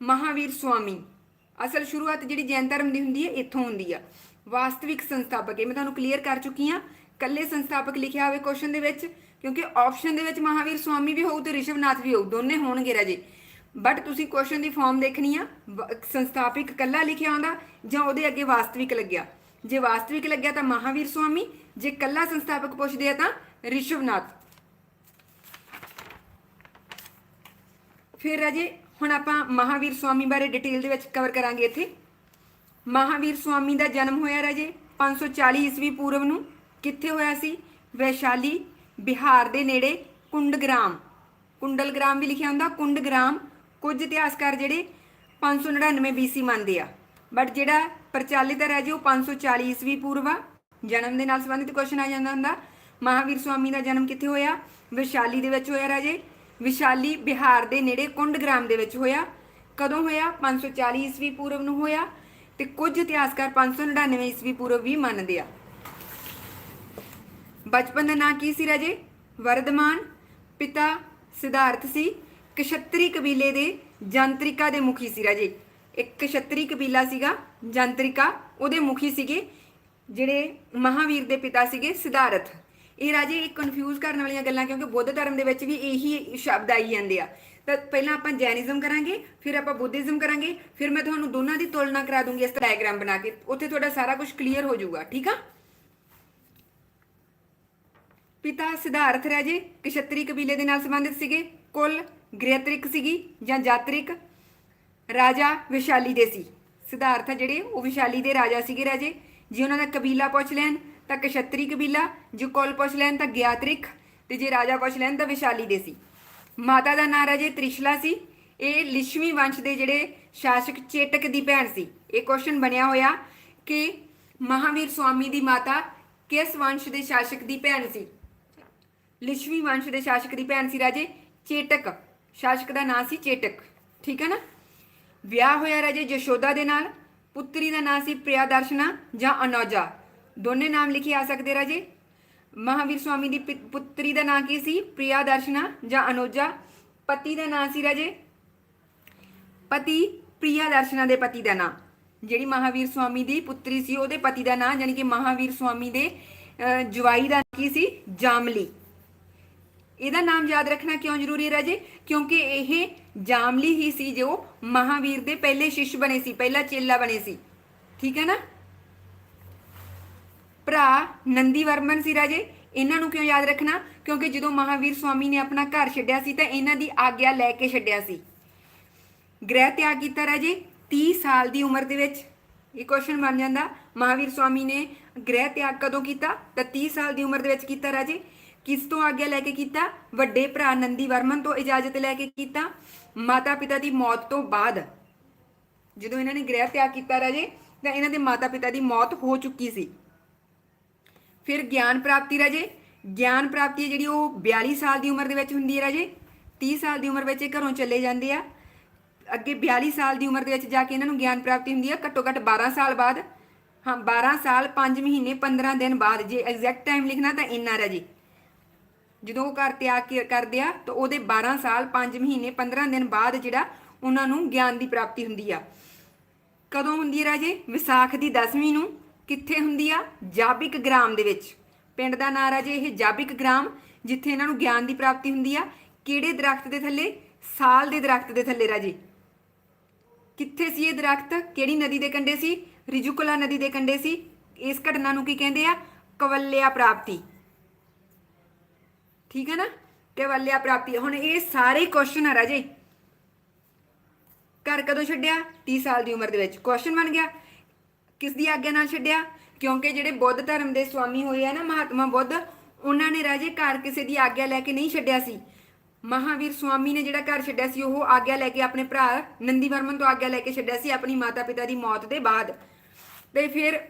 ਮਹਾਵੀਰ ਸੁਆਮੀ। ਅਸਲ ਸ਼ੁਰੂਆਤ ਜਿਹੜੀ ਜੈਨ ਧਰਮ ਦੀ ਹੁੰਦੀ ਹੈ, ਇੱਥੋਂ ਹੁੰਦੀ ਆ। ਵਾਸਤਵਿਕ ਸੰਸਥਾਪਕ, ਇਹ ਮੈਂ ਤੁਹਾਨੂੰ ਕਲੀਅਰ ਕਰ ਚੁੱਕੀ ਆ ਕੱਲੇ ਸੰਸਥਾਪਕ ਲਿਖਿਆ ਹੋਵੇ ਕੁਐਸਚਨ ਦੇ ਵਿੱਚ, ਕਿਉਂਕਿ ਆਪਸ਼ਨ ਦੇ ਵਿੱਚ ਮਹਾਵੀਰ ਸੁਆਮੀ ਵੀ ਹੋਊ ਤੇ ਰਿਸ਼ਵਨਾਥ ਵੀ ਹੋਊ, ਦੋਨੇ ਹੋਣਗੇ ਰਾਜੇ। ਬਟ ਤੁਸੀਂ ਕੁਐਸਚਨ ਦੀ ਫਾਰਮ ਦੇਖਣੀ ਆ, ਵ- ਸੰਸਥਾਪਕ ਕੱਲਾ ਲਿਖਿਆ ਆਉਂਦਾ ਜਾਂ ਉਹਦੇ ਅੱਗੇ ਵਾਸਤਵਿਕ ਲੱਗਿਆ? ਜੇ ਵਾਸਤਵਿਕ ਲੱਗਿਆ ਤਾਂ ਮਹਾਵੀਰ ਸੁਆਮੀ, ਜੇ ਕੱਲਾ ਸੰਸਥਾਪਕ ਪੁੱਛਦੇ ਆ ਤਾਂ ਰਿਸ਼ਵਨਾਥ। ਫਿਰ ਰਾਜੇ, ਹੁਣ ਆਪਾਂ ਮਹਾਵੀਰ ਸੁਆਮੀ ਬਾਰੇ ਡਿਟੇਲ ਦੇ ਵਿੱਚ ਕਵਰ ਕਰਾਂਗੇ ਇੱਥੇ। ਮਹਾਵੀਰ ਸੁਆਮੀ ਦਾ ਜਨਮ ਹੋਇਆ ਰਾਜੇ 540 ਈਸਵੀ ਪੂਰਵ ਨੂੰ। ਕਿੱਥੇ ਹੋਇਆ ਸੀ? ਵੈਸ਼ਾਲੀ, ਬਿਹਾਰ ਦੇ ਨੇੜੇ, ਕੁੰਡਗ੍ਰਾਮ। ਕੁੰਡਲਗ੍ਰਾਮ ਵੀ ਲਿਖਿਆ ਹੁੰਦਾ, ਕੁੰਡਗ੍ਰਾਮ। ਕੁਝ ਇਤਿਹਾਸਕਾਰ ਜਿਹੜੇ 599 BC ਮੰਨਦੇ ਆ। ਬਟ ਜਿਹੜਾ ਪ੍ਰਚਲਿਤ ਹੈ ਰਾਜੇ ਉਹ 540 ਈਸਵੀ ਪੂਰਵ ਆ। ਜਨਮ ਦੇ ਨਾਲ ਸੰਬੰਧਿਤ ਕੁਐਸਚਨ ਆ ਜਾਂਦਾ ਹੁੰਦਾ। ਮਹਾਵੀਰ ਸਵਾਮੀ ਦਾ ਜਨਮ ਕਿੱਥੇ ਹੋਇਆ? ਵਿਸ਼ਾਲੀ ਦੇ ਵਿੱਚ ਹੋਇਆ ਰਾਜੇ। ਵਿਸ਼ਾਲੀ ਬਿਹਾਰ ਦੇ ਨੇੜੇ ਕੁੰਡਗ੍ਰਾਮ ਦੇ ਵਿੱਚ ਹੋਇਆ। ਕਦੋਂ ਹੋਇਆ? 540 ਈਸਵੀ ਪੂਰਵ ਨੂੰ ਹੋਇਆ। ਤੇ ਕੁਝ ਇਤਿਹਾਸਕਾਰ 599 ਈਸਵੀ ਪੂਰਵ ਵੀ ਮੰਨਦੇ ਆ। ਬਚਪਨ ਦਾ ਨਾਂ ਕੀ ਸੀ ਰਾਜੇ? ਵਰਧਮਾਨ, ਪਿਤਾ ਸਿਧਾਰਥ ਸੀ। ਕਸ਼ਤਰੀ ਕਬੀਲੇ ਦੇ ਜੰਤਰਿਕਾ ਦੇ ਮੁਖੀ ਸੀ ਰਾਜੇ। ਇੱਕ ਕਸ਼ਤਰੀ ਕਬੀਲਾ ਸੀਗਾ, ਜੰਤਰਿਕਾ, ਉਹਦੇ ਮੁਖੀ ਸੀਗੇ ਜਿਹੜੇ ਮਹਾਵੀਰ ਦੇ ਪਿਤਾ ਸੀਗੇ ਸਿਧਾਰਥ। ਇਹ ਰਾਜੇ ਇੱਕ ਕਨਫਿਊਜ਼ ਕਰਨ ਵਾਲੀਆਂ ਗੱਲਾਂ ਕਿਉਂਕਿ ਬੁੱਧ ਧਰਮ ਦੇ ਵਿੱਚ ਵੀ ਇਹੀ ਸ਼ਬਦ ਆਈ ਜਾਂਦੇ ਆ। ਤਾਂ ਪਹਿਲਾਂ ਆਪਾਂ ਜੈਨਿਜ਼ਮ ਕਰਾਂਗੇ, ਫਿਰ ਆਪਾਂ ਬੁੱਧਿਜ਼ਮ ਕਰਾਂਗੇ, ਫਿਰ ਮੈਂ ਤੁਹਾਨੂੰ ਦੋਨਾਂ ਦੀ ਤੁਲਨਾ ਕਰਾ ਦੂੰਗੀ ਇਸ ਡਾਇਗਰਾਮ ਬਣਾ ਕੇ। ਉੱਥੇ ਤੁਹਾਡਾ ਸਾਰਾ ਕੁਝ ਕਲੀਅਰ ਹੋ ਜਾਊਗਾ, ਠੀਕ ਆ? ਪਿਤਾ ਸਿਧਾਰਥ ਰਾਜੇ ਕਸ਼ਤਰੀ ਕਬੀਲੇ ਦੇ ਨਾਲ ਸੰਬੰਧਿਤ ਸੀਗੇ। ਕੁੱਲ ਗ੍ਰੇਤਰਿਕ ਸੀਗੀ ਜਾਂ ਜਾਤਰਿਕ? ਰਾਜਾ ਵਿਸ਼ਾਲੀ ਦੇ ਸੀ। ਸਿਧਾਰਥ ਆ ਜਿਹੜੇ, ਉਹ ਵਿਸ਼ਾਲੀ ਦੇ ਰਾਜਾ ਸੀਗੇ ਰਾਜੇ। ਜੇ ਉਹਨਾਂ ਦਾ ਕਬੀਲਾ ਪੁੱਛ ਲੈਣ, ਤਾਂ ਕਸ਼ਤਰੀ ਕਬੀਲਾ। ਜੇ ਕੁੱਲ ਪੁੱਛ ਲੈਣ, ਤਾਂ ਗਿਆਤਰਿਕ। ਤੇ ਜੇ ਰਾਜਾ ਪੁੱਛ ਲੈਣ, ਤਾਂ ਵਿਸ਼ਾਲੀ ਦੇ ਸੀ। ਮਾਤਾ ਦਾ ਨਾਂ ਰਾਜੇ ਤ੍ਰਿਸ਼ਲਾ ਸੀ। ਇਹ ਲਿਸ਼ਵੀ ਵੰਸ਼ ਦੇ ਜਿਹੜੇ ਸ਼ਾਸਕ ਚੇਟਕ ਦੀ ਭੈਣ ਸੀ। ਇਹ ਕੁਐਸਚਨ ਬਣਿਆ ਹੋਇਆ ਕਿ ਮਹਾਵੀਰ ਸੁਆਮੀ ਦੀ ਮਾਤਾ ਕਿਸ ਵੰਸ਼ ਦੇ ਸ਼ਾਸਕ ਦੀ ਭੈਣ ਸੀ? ਲਿਸ਼ਵੀ ਵੰਸ਼ ਦੇ ਸ਼ਾਸਕ ਦੀ ਭੈਣ ਸੀ ਰਾਜੇ ਚੇਟਕ ਸ਼ਾਸਕ ਦਾ ਨਾਂ ਸੀ ਚੇਟਕ ਠੀਕ ਹੈ ਨਾ? ਵਿਆਹ ਹੋਇਆ ਰਾਜੇ ਯਸ਼ੋਦਾ ਦੇ ਨਾਲ, ਪੁੱਤਰੀ ਦਾ ਨਾਂ ਸੀ ਪ੍ਰਿਆਦਰਸ਼ਨਾ ਜਾਂ ਅਨੌਜਾ। ਦੋਨੇ ਨਾਮ ਲਿਖੇ ਆ ਸਕਦੇ ਰਾਜੇ? ਮਹਾਵੀਰ ਸਵਾਮੀ ਦੀ ਪਿ- ਪੁੱਤਰੀ ਦਾ ਨਾਂ ਕੀ ਸੀ? ਪ੍ਰਿਆਦਰਸ਼ਨਾ ਜਾਂ ਅਨੌਜਾ? ਪਤੀ ਦਾ ਨਾਂ ਸੀ ਰਾਜੇ? ਪਤੀ ਪ੍ਰਿਆਦਰਸ਼ਨਾ ਦੇ ਪਤੀ ਦਾ ਨਾਂ। ਜਿਹੜੀ ਮਹਾਵੀਰ ਸਵਾਮੀ ਦੀ ਪੁੱਤਰੀ ਸੀ, ਉਹਦੇ ਪਤੀ ਦਾ ਨਾਂ, ਯਾਨੀ ਕਿ ਮਹਾਵੀਰ ਸਵਾਮੀ ਦੇ ਜਵਾਈ ਦਾ ਕੀ ਸੀ? ਜਾਮਲੀ। ਇਹਦਾ ਨਾਮ ਯਾਦ ਰੱਖਣਾ ਕਿਉਂ ਜ਼ਰੂਰੀ ਹੈ ਰਾਜੇ? ਕਿਉਂਕਿ ਇਹ ਜਾਮਲੀ ਹੀ ਸੀ ਜੋ ਮਹਾਵੀਰ ਦੇ ਪਹਿਲੇ ਸ਼ਿਸ਼ ਬਣੇ ਸੀ, ਪਹਿਲਾ ਚੇਲਾ ਬਣੇ ਸੀ। ਠੀਕ ਹੈ ਨਾ? ਭਰਾ ਨੰਦੀ ਵਰਮਨ ਸੀ ਰਾਜੇ। ਇਹਨਾਂ ਨੂੰ ਕਿਉਂ ਯਾਦ ਰੱਖਣਾ? ਕਿਉਂਕਿ ਜਦੋਂ ਮਹਾਵੀਰ ਸਵਾਮੀ ਨੇ ਆਪਣਾ ਘਰ ਛੱਡਿਆ ਸੀ ਤਾਂ ਇਹਨਾਂ ਦੀ ਆਗਿਆ ਲੈ ਕੇ ਛੱਡਿਆ ਸੀ। ਗ੍ਰਹਿ ਤਿਆਗ ਕੀਤਾ ਰਾਜੇ 30 ਸਾਲ ਦੀ ਉਮਰ ਦੇ ਵਿੱਚ। ਇਹ ਕੁਐਸਚਨ ਬਣ ਜਾਂਦਾ। ਮਹਾਵੀਰ ਸਵਾਮੀ ਨੇ ਗ੍ਰਹਿ ਤਿਆਗ ਕਦੋਂ ਕੀਤਾ? ਤਾਂ 30 ਸਾਲ ਦੀ ਉਮਰ ਦੇ ਵਿੱਚ ਕੀਤਾ ਰਾਜੇ। ਕਿਸ ਤੋਂ ਆਗਿਆ ਲੈ ਕੇ ਕੀਤਾ? ਵੱਡੇ ਭਰਾ ਨੰਦੀ ਵਰਮਨ ਤੋਂ ਇਜਾਜ਼ਤ ਲੈ ਕੇ ਕੀਤਾ। ਮਾਤਾ ਪਿਤਾ ਦੀ ਮੌਤ ਤੋਂ ਬਾਅਦ ਜਦੋਂ ਇਹਨਾਂ ਨੇ ਗ੍ਰਹਿ ਤਿਆਗ ਕੀਤਾ ਰਾਜੇ, ਤਾਂ ਇਹਨਾਂ ਦੇ ਮਾਤਾ ਪਿਤਾ ਦੀ ਮੌਤ ਹੋ ਚੁੱਕੀ ਸੀ। ਫਿਰ ਗਿਆਨ ਪ੍ਰਾਪਤੀ ਰਾਜੇ, ਗਿਆਨ ਪ੍ਰਾਪਤੀ ਹੈ ਜਿਹੜੀ ਉਹ 42 ਸਾਲ ਦੀ ਉਮਰ ਦੇ ਵਿੱਚ ਹੁੰਦੀ ਹੈ ਰਾਜੇ। 30 ਸਾਲ ਦੀ ਉਮਰ ਵਿੱਚ ਇਹ ਘਰੋਂ ਚਲੇ ਜਾਂਦੇ ਆ। ਅੱਗੇ 42 ਸਾਲ ਦੀ ਉਮਰ ਦੇ ਵਿੱਚ ਜਾ ਕੇ ਇਹਨਾਂ ਨੂੰ ਗਿਆਨ ਪ੍ਰਾਪਤੀ ਹੁੰਦੀ ਹੈ। ਘੱਟੋ ਘੱਟ 12 ਸਾਲ ਬਾਅਦ। ਹਾਂ 12 ਸਾਲ 5 ਮਹੀਨੇ 15 ਦਿਨ ਬਾਅਦ ਜੇ ਐਗਜ਼ੈਕਟ ਟਾਈਮ ਲਿਖਣਾ ਤਾਂ ਇੰਨਾ ਰਾਜੇ। ਜਦੋਂ ਉਹ ਘਰ ਤਿਆਗ ਕੇ ਕਰਦੇ ਆ, ਤਾਂ ਉਹਦੇ 12 ਸਾਲ 5 ਮਹੀਨੇ 15 ਦਿਨ ਬਾਅਦ ਜਿਹੜਾ ਉਹਨਾਂ ਨੂੰ ਗਿਆਨ ਦੀ ਪ੍ਰਾਪਤੀ ਹੁੰਦੀ ਆ। ਕਦੋਂ ਹੁੰਦੀ ਹੈ ਰਾਜੇ? ਵਿਸਾਖ ਦੀ 10ਵੀਂ ਨੂੰ। ਕਿੱਥੇ ਹੁੰਦੀ ਆ? ਜਾਬਿਕ ਗ੍ਰਾਮ ਦੇ ਵਿੱਚ। ਪਿੰਡ ਦਾ ਨਾਂ ਰਾਜੇ ਇਹ ਜਾਬਿਕ ਗ੍ਰਾਮ, ਜਿੱਥੇ ਇਹਨਾਂ ਨੂੰ ਗਿਆਨ ਦੀ ਪ੍ਰਾਪਤੀ ਹੁੰਦੀ ਆ। ਕਿਹੜੇ ਦਰਖਤ ਦੇ ਥੱਲੇ? ਸਾਲ ਦੇ ਦਰਖਤ ਦੇ ਥੱਲੇ ਰਾਜੇ। ਕਿੱਥੇ ਸੀ ਇਹ ਦਰਖਤ? ਕਿਹੜੀ ਨਦੀ ਦੇ ਕੰਢੇ ਸੀ? ਰਿਜੂਕੁਲਾ ਨਦੀ ਦੇ ਕੰਢੇ ਸੀ। ਇਸ ਘਟਨਾ ਨੂੰ ਕੀ ਕਹਿੰਦੇ ਆ? ਕਵਲਿਆ ਪ੍ਰਾਪਤੀ। ਠੀਕ ਹੈ ਨਾ? ਕੇਵਲਿਆ ਪ੍ਰਾਪਤੀ? ਹੁਣ ਇਹ ਸਾਰੇ ਕੁਐਸਚਨ ਆ ਰਾਜੇ। ਘਰ ਕਦੋਂ ਛੱਡਿਆ? 30 ਸਾਲ ਦੀ ਉਮਰ ਦੇ ਵਿੱਚ। ਕੁਐਸਚਨ ਬਣ ਗਿਆ। ਕਿਸ ਦੀ ਆਗਿਆ ਨਾਲ ਛੱਡਿਆ? ਕਿਉਂਕਿ ਜਿਹੜੇ ਬੁੱਧ ਧਰਮ ਦੇ ਸਵਾਮੀ ਹੋਏ ਆ ਨਾ ਮਹਾਤਮਾ ਬੁੱਧ, ਉਹਨਾਂ ਨੇ ਰਾਜੇ ਘਰ ਕਿਸੇ ਦੀ ਆਗਿਆ ਲੈ ਕੇ ਨਹੀਂ ਛੱਡਿਆ ਸੀ। ਮਹਾਵੀਰ ਸਵਾਮੀ ਨੇ ਜਿਹੜਾ ਘਰ ਛੱਡਿਆ ਸੀ, ਉਹ ਆਗਿਆ ਲੈ ਕੇ ਆਪਣੇ ਭਰਾ ਨੰਦੀ ਵਰਮਨ ਤੋਂ ਆਗਿਆ ਲੈ ਕੇ ਛੱਡਿਆ ਸੀ ਆਪਣੀ ਮਾਤਾ ਪਿਤਾ ਦੀ ਮੌਤ ਦੇ ਬਾਅਦ। ਤੇ ਫਿਰ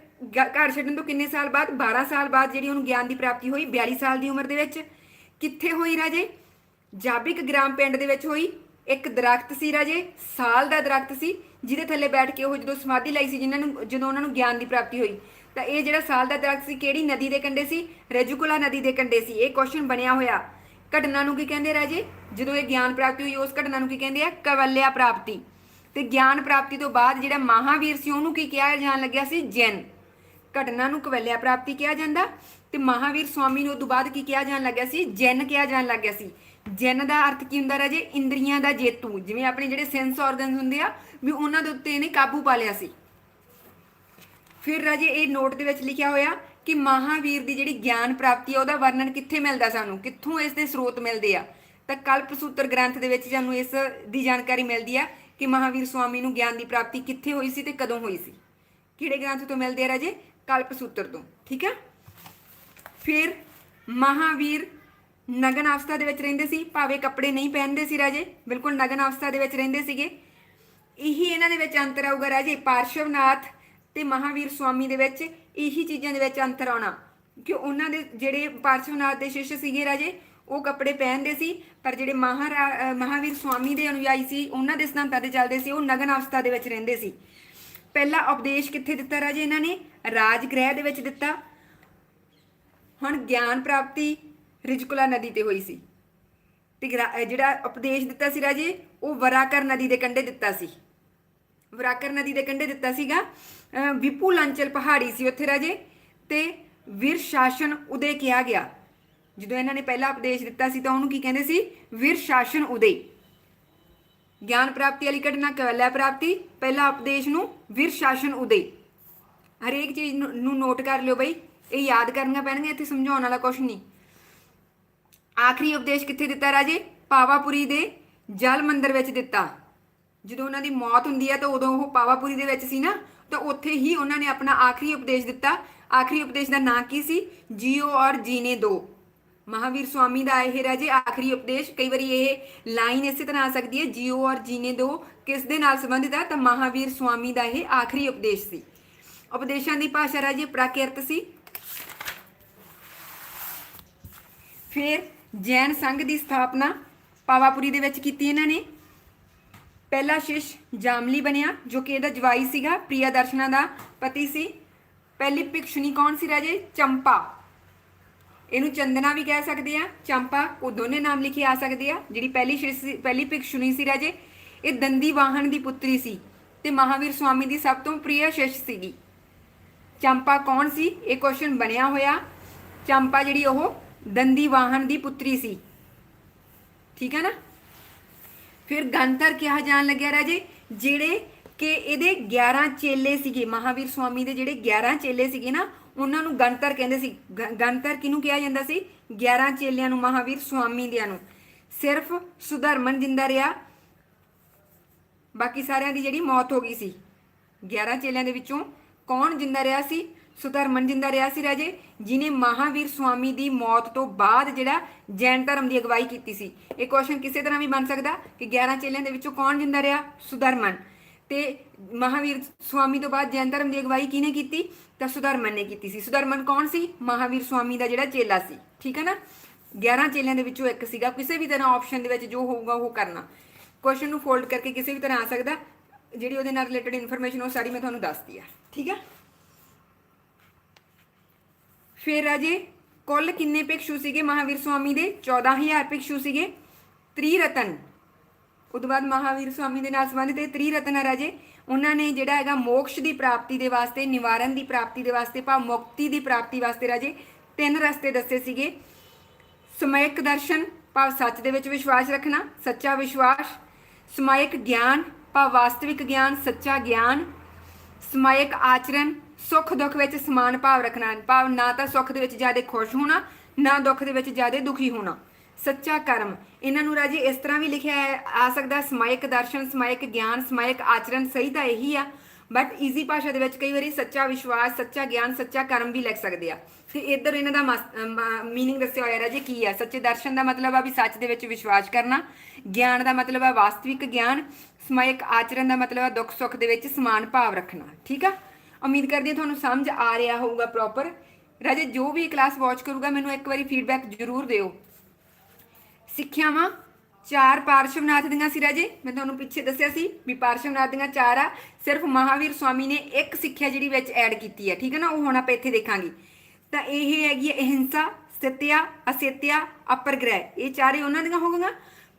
ਘਰ ਛੱਡਣ ਤੋਂ ਕਿੰਨੇ ਸਾਲ ਬਾਅਦ? 12 ਸਾਲ ਬਾਅਦ ਜਿਹੜੀ ਉਹਨੂੰ ਗਿਆਨ ਦੀ ਪ੍ਰਾਪਤੀ ਹੋਈ 42 ਸਾਲ ਦੀ ਉਮਰ ਦੇ ਵਿੱਚ। ਕਿੱਥੇ ਹੋਈ ਰਾਜੇ? ਜਾਬਿਕ ਗ੍ਰਾਮ ਪਿੰਡ ਦੇ ਵਿੱਚ ਹੋਈ। ਇੱਕ ਦਰਖਤ ਸੀ ਰਾਜੇ, ਸਾਲ ਦਾ ਦਰਖਤ ਸੀ, ਜਿਹਦੇ ਥੱਲੇ ਬੈਠ ਕੇ ਉਹ ਜਦੋਂ ਸਮਾਧੀ ਲਾਈ ਸੀ, ਜਿਨ੍ਹਾਂ ਨੂੰ, ਜਦੋਂ ਉਹਨਾਂ ਨੂੰ ਗਿਆਨ ਦੀ ਪ੍ਰਾਪਤੀ ਹੋਈ। ਤਾਂ ਇਹ ਜਿਹੜਾ ਸਾਲ ਦਾ ਦਰਖਤ ਸੀ, ਕਿਹੜੀ ਨਦੀ ਦੇ ਕੰਢੇ ਸੀ? ਰਜੂਕੁਲਾ ਨਦੀ ਦੇ ਕੰਢੇ ਸੀ। ਇਹ ਕੁਐਸਚਨ ਬਣਿਆ ਹੋਇਆ। ਘਟਨਾ ਨੂੰ ਕੀ ਕਹਿੰਦੇ ਰਾਜੇ? ਜਦੋਂ ਇਹ ਗਿਆਨ ਪ੍ਰਾਪਤੀ ਹੋਈ, ਉਸ ਘਟਨਾ ਨੂੰ ਕੀ ਕਹਿੰਦੇ ਆ? ਕਵਲਿਆ ਪ੍ਰਾਪਤੀ। ਤੇ ਗਿਆਨ ਪ੍ਰਾਪਤੀ ਤੋਂ ਬਾਅਦ ਜਿਹੜਾ ਮਹਾਵੀਰ ਸੀ, ਉਹਨੂੰ ਕੀ ਕਿਹਾ ਜਾਣ ਲੱਗਿਆ ਸੀ? ਜੈਨ। ਘਟਨਾ ਨੂੰ ਕਵਲਿਆ ਪ੍ਰਾਪਤੀ ਕਿਹਾ ਜਾਂਦਾ। ਤੇ ਮਹਾਵੀਰ ਸਵਾਮੀ ਨੂੰ ਉਦੋਂ ਬਾਅਦ ਕੀ ਕਿਹਾ ਜਾਣ ਲੱਗਿਆ ਸੀ? ਜੈਨ ਕਿਹਾ ਜਾਣ ਲੱਗਿਆ ਸੀ। ਜੈਨ ਦਾ ਅਰਥ ਕੀ ਹੁੰਦਾ ਰਾਜੇ? ਇੰਦਰੀਆਂ ਦਾ ਜੇਤੂ। ਜਿਵੇਂ ਆਪਣੇ ਜਿਹੜੇ ਸੈਂਸ ਆਰਗਨਸ ਹੁੰਦੇ ਆ, ਵੀ ਉਹਨਾਂ ਦੇ ਉੱਤੇ ਇਹਨੇ ਕਾਬੂ ਪਾ ਲਿਆ ਸੀ। ਫਿਰ ਰਾਜੇ ਇਹ ਨੋਟ ਦੇ ਵਿੱਚ ਲਿਖਿਆ ਹੋਇਆ ਕਿ ਮਹਾਵੀਰ ਦੀ ਜਿਹੜੀ ਗਿਆਨ ਪ੍ਰਾਪਤੀ ਆ, ਉਹਦਾ ਵਰਣਨ ਕਿੱਥੇ ਮਿਲਦਾ ਸਾਨੂੰ? ਕਿੱਥੋਂ ਇਸ ਦੇ ਸਰੋਤ ਮਿਲਦੇ ਆ? ਤਾਂ ਕਲਪ ਸੂਤਰ ਗ੍ਰੰਥ ਦੇ ਵਿੱਚ ਸਾਨੂੰ ਇਸ ਦੀ ਜਾਣਕਾਰੀ ਮਿਲਦੀ ਆ ਕਿ ਮਹਾਵੀਰ ਸਵਾਮੀ ਨੂੰ ਗਿਆਨ ਦੀ ਪ੍ਰਾਪਤੀ ਕਿੱਥੇ ਹੋਈ ਸੀ ਤੇ ਕਦੋਂ ਹੋਈ ਸੀ? ਕਿਹੜੇ ਗ੍ਰੰਥ ਤੋਂ ਮਿਲਦੇ ਆ ਰਾਜੇ? ਕਲਪ ਸੂਤਰ ਤੋਂ। ਠੀਕ ਹੈ ਫਿਰ ਮਹਾਵੀਰ ਨਗਨ ਅਵਸਥਾ ਦੇ ਵਿੱਚ ਰਹਿੰਦੇ ਸੀ, ਭਾਵੇਂ ਕੱਪੜੇ ਨਹੀਂ ਪਹਿਨਦੇ ਸੀ ਰਾਜੇ, ਬਿਲਕੁਲ ਨਗਨ ਅਵਸਥਾ ਦੇ ਵਿੱਚ ਰਹਿੰਦੇ ਸੀਗੇ। ਇਹੀ ਇਹਨਾਂ ਦੇ ਵਿੱਚ ਅੰਤਰ ਆਊਗਾ ਰਾਜੇ, ਪਾਰਸ਼ਵਨਾਥ ਤੇ ਮਹਾਵੀਰ ਸਵਾਮੀ ਦੇ ਵਿੱਚ ਇਹੀ ਚੀਜ਼ਾਂ ਦੇ ਵਿੱਚ ਅੰਤਰ ਆਉਣਾ। ਕਿ ਉਹਨਾਂ ਦੇ ਜਿਹੜੇ ਪਾਰਸ਼ਵਨਾਥ ਦੇ ਸ਼ਿਸ਼ ਸੀਗੇ ਰਾਜੇ, ਉਹ ਕੱਪੜੇ ਪਹਿਨਦੇ ਸੀ, ਪਰ ਜਿਹੜੇ ਮਹਾਰਾ, ਅਹ ਮਹਾਵੀਰ ਸਵਾਮੀ ਦੇ ਅਨੁਯਾਈ ਸੀ, ਉਹਨਾਂ ਦੇ ਸਿਧਾਂਤਾਂ ਤੇ ਚੱਲਦੇ ਸੀ, ਉਹ ਨਗਨ ਅਵਸਥਾ ਦੇ ਵਿੱਚ ਰਹਿੰਦੇ ਸੀ। ਪਹਿਲਾ ਉਪਦੇਸ਼ ਕਿੱਥੇ ਦਿੱਤਾ ਰਾਜੇ ਇਹਨਾਂ ਨੇ? ਰਾਜ ਗ੍ਰਹਿ ਦੇ ਵਿੱਚ ਦਿੱਤਾ। ਹੁਣ ਗਿਆਨ ਪ੍ਰਾਪਤੀ ਰਿਜਕੁਲਾ ਨਦੀ ਤੇ ਹੋਈ ਸੀ। ਤੇ ਗਰਾ- ਜਿਹੜਾ ਉਪਦੇਸ਼ ਦਿੱਤਾ ਸੀ ਰਾਜੇ, ਉਹ ਵਰਾਕਰ ਨਦੀ ਦੇ ਕੰਢੇ ਦਿੱਤਾ ਸੀ। ਵਰਾਕਰ ਨਦੀ ਦੇ ਕੰਢੇ ਦਿੱਤਾ ਸੀਗਾ। ਅਹ ਵਿਪੁਲ ਪਹਾੜੀ ਸੀ ਉੱਥੇ ਰਾਜੇ, ਤੇ ਵੀਰ ਸ਼ਾਸਨ ਉਦੇ ਕਿਹਾ ਗਿਆ। ਜਦੋਂ ਇਹਨਾਂ ਨੇ ਪਹਿਲਾ ਉਪਦੇਸ਼ ਦਿੱਤਾ ਸੀ ਤਾਂ ਉਹਨੂੰ ਕੀ ਕਹਿੰਦੇ ਸੀ? ਵੀਰ ਸ਼ਾਸਨ ਉਦੇ। ਗਿਆਨ ਪ੍ਰਾਪਤੀ ਵਾਲੀ ਘਟਨਾ ਕਵਲਿਆ ਪ੍ਰਾਪਤੀ, ਪਹਿਲਾ ਉਪਦੇਸ਼ ਨੂੰ ਵੀਰ ਸ਼ਾਸਨ ਉਦੇ। ਹਰੇਕ ਚੀਜ਼ ਨੂੰ ਨੋਟ ਕਰ ਲਿਓ ਬਈ। ਇਹ ਯਾਦ ਕਰਨੀਆਂ ਪੈਣਗੀਆਂ, ਇੱਥੇ ਸਮਝਾਉਣ ਵਾਲਾ ਕੁਝ ਨਹੀਂ। ਆਖਰੀ ਉਪਦੇਸ਼ ਕਿੱਥੇ ਦਿੱਤਾ ਰਾਜੇ? ਪਾਵਾਪੁਰੀ ਦੇ ਜਲ ਮੰਦਰ ਵਿੱਚ ਦਿੱਤਾ। ਜਦੋਂ ਉਹਨਾਂ ਦੀ ਮੌਤ ਹੁੰਦੀ ਹੈ ਤਾਂ ਉਦੋਂ ਉਹ ਪਾਵਾਪੁਰੀ ਦੇ ਵਿੱਚ ਸੀ ਨਾ, ਤਾਂ ਉੱਥੇ ਹੀ ਉਹਨਾਂ ਨੇ ਆਪਣਾ ਆਖਰੀ ਉਪਦੇਸ਼ ਦਿੱਤਾ। ਆਖਰੀ ਉਪਦੇਸ਼ ਦਾ ਨਾਂ ਕੀ ਸੀ? ਜੀਓ ਔਰ ਜੀਨੇ ਦੋ। ਮਹਾਵੀਰ ਸਵਾਮੀ ਦਾ ਇਹ ਰਾਜੇ ਆਖਰੀ ਉਪਦੇਸ਼। ਕਈ ਵਾਰੀ ਇਹ ਲਾਈਨ ਇਸੇ ਤਰ੍ਹਾਂ ਆ ਸਕਦੀ ਹੈ, ਜੀਓ ਔਰ ਜੀਨੇ ਦੋ ਕਿਸ ਦੇ ਨਾਲ ਸੰਬੰਧਿਤ ਹੈ ਤਾਂ ਮਹਾਵੀਰ ਸਵਾਮੀ ਦਾ ਇਹ ਆਖਰੀ ਉਪਦੇਸ਼ ਸੀ। ਉਪਦੇਸ਼ਾਂ ਦੀ ਭਾਸ਼ਾ ਰਾਜੇ ਪ੍ਰਾਕਿਰਤ ਸੀ। ਫਿਰ ਜੈਨ ਸੰਘ ਦੀ ਸਥਾਪਨਾ ਪਾਵਾਪੁਰੀ ਦੇ ਵਿੱਚ ਕੀਤੀ ਇਹਨਾਂ ਨੇ। ਪਹਿਲਾ ਸ਼ਿਸ਼ ਜਾਮਲੀ ਬਣਿਆ, ਜੋ ਕਿ ਇਹਦਾ ਜਵਾਈ ਸੀਗਾ, ਪ੍ਰਿਆ ਦਰਸ਼ਨਾ ਦਾ ਪਤੀ ਸੀ। ਪਹਿਲੀ ਭਿਕਸ਼ੁਣੀ ਕੌਣ ਸੀ ਰਾਜੇ? ਚੰਪਾ। ਇਹਨੂੰ ਚੰਦਨਾ ਵੀ ਕਹਿ ਸਕਦੇ ਆ। ਚੰਪਾ, ਉਹ ਦੋਨੇ ਨਾਮ ਲਿਖੇ ਆ ਸਕਦੇ ਆ। ਜਿਹੜੀ ਪਹਿਲੀ ਸ਼ਿਸ਼ ਸੀ, ਪਹਿਲੀ ਭਿਕਸ਼ੁਣੀ ਸੀ ਰਾਜੇ, ਇਹ ਦੰਦੀ ਵਾਹਨ ਦੀ ਪੁੱਤਰੀ ਸੀ ਤੇ ਮਹਾਵੀਰ ਸਵਾਮੀ ਦੀ ਸਭ ਤੋਂ ਪ੍ਰਿय ਸ਼ਿਸ਼ ਸੀਗੀ। ਚੰਪਾ ਕੌਣ ਸੀ? ਇਹ ਕੁਐਸਚਨ ਬਣਿਆ ਹੋਇਆ। ਚੰਪਾ ਜਿਹੜੀ ਉਹ ਦੰਦੀ ਵਾਹਨ ਦੀ ਪੁੱਤਰੀ ਸੀ। ਠੀਕ ਹੈ ਨਾ? ਫਿਰ ਗੰਤਰ ਕਿਹਾ ਜਾਣ ਲੱਗਿਆ ਰਾਜੇ, ਜਿਹੜੇ ਕਿ ਇਹਦੇ 11 ਚੇਲੇ ਸੀਗੇ, ਮਹਾਵੀਰ ਸਵਾਮੀ ਦੇ ਜਿਹੜੇ 11 ਚੇਲੇ ਸੀਗੇ ਨਾ, ਉਹਨਾਂ ਨੂੰ ਗੰਤਰ ਕਹਿੰਦੇ ਸੀ। ਗ- ਗੰਤਰ ਕਿਹਨੂੰ ਕਿਹਾ ਜਾਂਦਾ ਸੀ? 11 ਚੇਲਿਆਂ ਨੂੰ, ਮਹਾਵੀਰ ਸਵਾਮੀ ਦਿਆਂ ਨੂੰ। ਸਿਰਫ ਸੁਧਰਮਨ ਜਿੰਦਾ ਰਿਹਾ। ਬਾਕੀ ਸਾਰਿਆਂ ਦੀ ਜਿਹੜੀ ਮੌਤ ਹੋ ਗਈ ਸੀ। 11 ਚੇਲਿਆਂ ਦੇ ਵਿੱਚੋਂ ਕੌਣ ਜਿੰਦਾ ਰਿਹਾ ਸੀ? ਸੁਧਰਮਨ ਜਿੰਦਾ ਰਿਹਾ ਸੀ ਰਾਜੇ, ਜਿਨੇ ਮਹਾਵੀਰ ਸਵਾਮੀ ਦੀ ਮੌਤ ਤੋਂ ਬਾਅਦ ਜਿਹੜਾ ਜੈਨ ਧਰਮ ਦੀ ਅਗਵਾਈ ਕੀਤੀ ਸੀ। ਇਹ ਕੁਐਸਚਨ ਕਿਸੇ ਤਰ੍ਹਾਂ ਵੀ ਬਣ ਸਕਦਾ ਕਿ 11 ਚੇਲਿਆਂ ਦੇ ਵਿੱਚੋਂ ਕੌਣ ਜਿੰਦਾ ਰਿਹਾ? ਸੁਧਰਮਨ। ਤੇ ਮਹਾਵੀਰ ਸੁਆਮੀ ਤੋਂ ਬਾਅਦ ਜੈਨ ਧਰਮ ਦੀ ਅਗਵਾਈ ਕਿਹਨੇ ਕੀਤੀ? ਤਾਂ ਸੁਧਰਮਨ ਨੇ ਕੀਤੀ ਸੀ। ਸੁਧਰਮਨ ਕੌਣ ਸੀ? ਮਹਾਵੀਰ ਸੁਆਮੀ ਦਾ ਜਿਹੜਾ ਚੇਲਾ ਸੀ। ਠੀਕ ਹੈ ਨਾ? 11 ਚੇਲਿਆਂ ਦੇ ਵਿੱਚੋਂ ਇੱਕ ਸੀਗਾ। ਕਿਸੇ ਵੀ ਤਰ੍ਹਾਂ ਆਪਸ਼ਨ ਦੇ ਵਿੱਚ ਜੋ ਹੋਊਗਾ ਉਹ ਕਰਨਾ। ਕੁਐਸਚਨ ਨੂੰ ਫੋਲਡ ਕਰਕੇ ਕਿਸੇ ਵੀ ਤਰ੍ਹਾਂ ਆ ਸਕਦਾ। ਜਿਹੜੀ ਉਹਦੇ ਨਾਲ ਰਿਲੇਟਡ ਇਨਫੋਰਮੇਸ਼ਨ ਉਹ ਸਾਰੀ ਮੈਂ ਤੁਹਾਨੂੰ ਦੱਸਦੀ ਆ। ਠੀਕ ਆ? ਫਿਰ ਰਾਜੇ ਕੁੱਲ ਕਿੰਨੇ ਭਿਕਸ਼ੂ ਸੀਗੇ ਮਹਾਵੀਰ ਸਵਾਮੀ ਦੇ? 14000 ਭਿਕਸ਼ੂ ਸੀਗੇ। ਤ੍ਰਿਰਤਨ। ਉਹ ਤੋਂ ਬਾਅਦ ਮਹਾਵੀਰ ਸਵਾਮੀ ਦੇ ਨਾਲ ਸੰਬੰਧਿਤ ਇਹ ਤ੍ਰਿਰਤਨ ਆ ਰਾਜੇ। ਉਹਨਾਂ ਨੇ ਜਿਹੜਾ ਹੈਗਾ ਮੋਕਸ਼ ਦੀ ਪ੍ਰਾਪਤੀ ਦੇ ਵਾਸਤੇ, ਨਿਵਾਰਨ ਦੀ ਪ੍ਰਾਪਤੀ ਦੇ ਵਾਸਤੇ, ਭਾਵ ਮੁਕਤੀ ਦੀ ਪ੍ਰਾਪਤੀ ਵਾਸਤੇ ਰਾਜੇ, ਤਿੰਨ ਰਸਤੇ ਦੱਸੇ ਸੀਗੇ। ਸਮਾਇਕ ਦਰਸ਼ਨ, ਭਾਵ ਸੱਚ ਦੇ ਵਿੱਚ ਵਿਸ਼ਵਾਸ ਰੱਖਣਾ, ਸੱਚਾ ਵਿਸ਼ਵਾਸ। ਸਮਾਇਕ ਗਿਆਨ, ਭਾਵ ਵਾਸਤਵਿਕ ਗਿਆਨ, ਸੱਚਾ ਗਿਆਨ। ਸਮਾਇਕ ਆਚਰਣ ਸੁੱਖ ਦੁੱਖ ਵਿੱਚ ਸਮਾਨ ਭਾਵ ਰੱਖਣਾ ਭਾਵ ਨਾ ਤਾਂ ਸੁੱਖ ਦੇ ਵਿੱਚ ਜ਼ਿਆਦਾ ਖੁਸ਼ ਹੋਣਾ, ਨਾ ਦੁੱਖ ਦੇ ਵਿੱਚ ਜ਼ਿਆਦਾ ਦੁਖੀ ਹੋਣਾ। ਸੱਚਾ ਕਰਮ। ਇਹਨਾਂ ਨੂੰ ਰਾਜੇ ਇਸ ਤਰ੍ਹਾਂ ਵੀ ਲਿਖਿਆ ਹੈ- ਆ ਸਕਦਾ ਸਮਾਇਕ ਦਰਸ਼ਨ, ਸਮਾਇਕ ਗਿਆਨ, ਸਮਾਇਕ ਆਚਰਣ ਸਹੀ ਤਾਂ ਇਹੀ ਆ ਬਟ ਈਜ਼ੀ ਭਾਸ਼ਾ ਦੇ ਵਿੱਚ ਕਈ ਵਾਰੀ ਸੱਚਾ ਵਿਸ਼ਵਾਸ, ਸੱਚਾ ਗਿਆਨ, ਸੱਚਾ ਕਰਮ ਵੀ ਲਿਖ ਸਕਦੇ ਆ। ਫਿਰ ਇੱਧਰ ਇਹਨਾਂ ਦਾ ਮੀਨਿੰਗ ਦੱਸਿਆ ਹੋਇਆ ਰਾਜੇ ਕੀ ਆ? ਸੱਚੇ ਦਰਸ਼ਨ ਦਾ ਮਤਲਬ ਆ ਵੀ ਸੱਚ ਦੇ ਵਿੱਚ ਵਿਸ਼ਵਾਸ ਕਰਨਾ, ਗਿਆਨ ਦਾ ਮਤਲਬ ਆ ਵਾਸਤਵਿਕ ਗਿਆਨ, ਸਮਾਇਕ ਆਚਰਣ ਦਾ ਮਤਲਬ ਆ ਦੁੱਖ ਸੁੱਖ ਦੇ ਵਿੱਚ ਸਮਾਨ ਭਾਵ ਰੱਖਣਾ। ਠੀਕ ਆ? ਉਮੀਦ ਕਰਦੀ ਹਾਂ ਤੁਹਾਨੂੰ ਸਮਝ ਆ ਰਿਹਾ ਹੋਊਗਾ ਪ੍ਰੋਪਰ ਰਾਜੇ, ਜੋ ਵੀ ਕਲਾਸ ਵਾਚ ਕਰੂਗਾ, ਮੈਨੂੰ ਇੱਕ ਵਾਰੀ ਫੀਡਬੈਕ ਜ਼ਰੂਰ ਦਿਓ। ਸਿੱਖਿਆਵਾਂ, ਚਾਰ ਪਾਰਸ਼ਵਨਾਥ ਦੀਆਂ ਸੀ ਰਾਜੇ। ਮੈਂ ਤੁਹਾਨੂੰ ਪਿੱਛੇ ਦੱਸਿਆ ਸੀ ਵੀ ਪਾਰਸ਼ਵਨਾਥ ਦੀਆਂ ਚਾਰ ਆ। ਸਿਰਫ ਮਹਾਵੀਰ ਸਵਾਮੀ ਨੇ ਇੱਕ ਸਿੱਖਿਆ ਜਿਹੜੀ ਵਿੱਚ ਐਡ ਕੀਤੀ ਹੈ, ਠੀਕ ਹੈ ਨਾ? ਉਹ ਹੁਣ ਆਪਾਂ ਇੱਥੇ ਦੇਖਾਂਗੇ। ਤਾਂ ਇਹ ਹੈਗੀ ਹੈ ਅਹਿੰਸਾ, ਸਤਿਆ, ਅਸਤਿਆ, ਅਪਰਗ੍ਰਹਿ। ਇਹ ਚਾਰੇ ਉਹਨਾਂ ਦੀਆਂ ਹੋ ਗਈਆਂ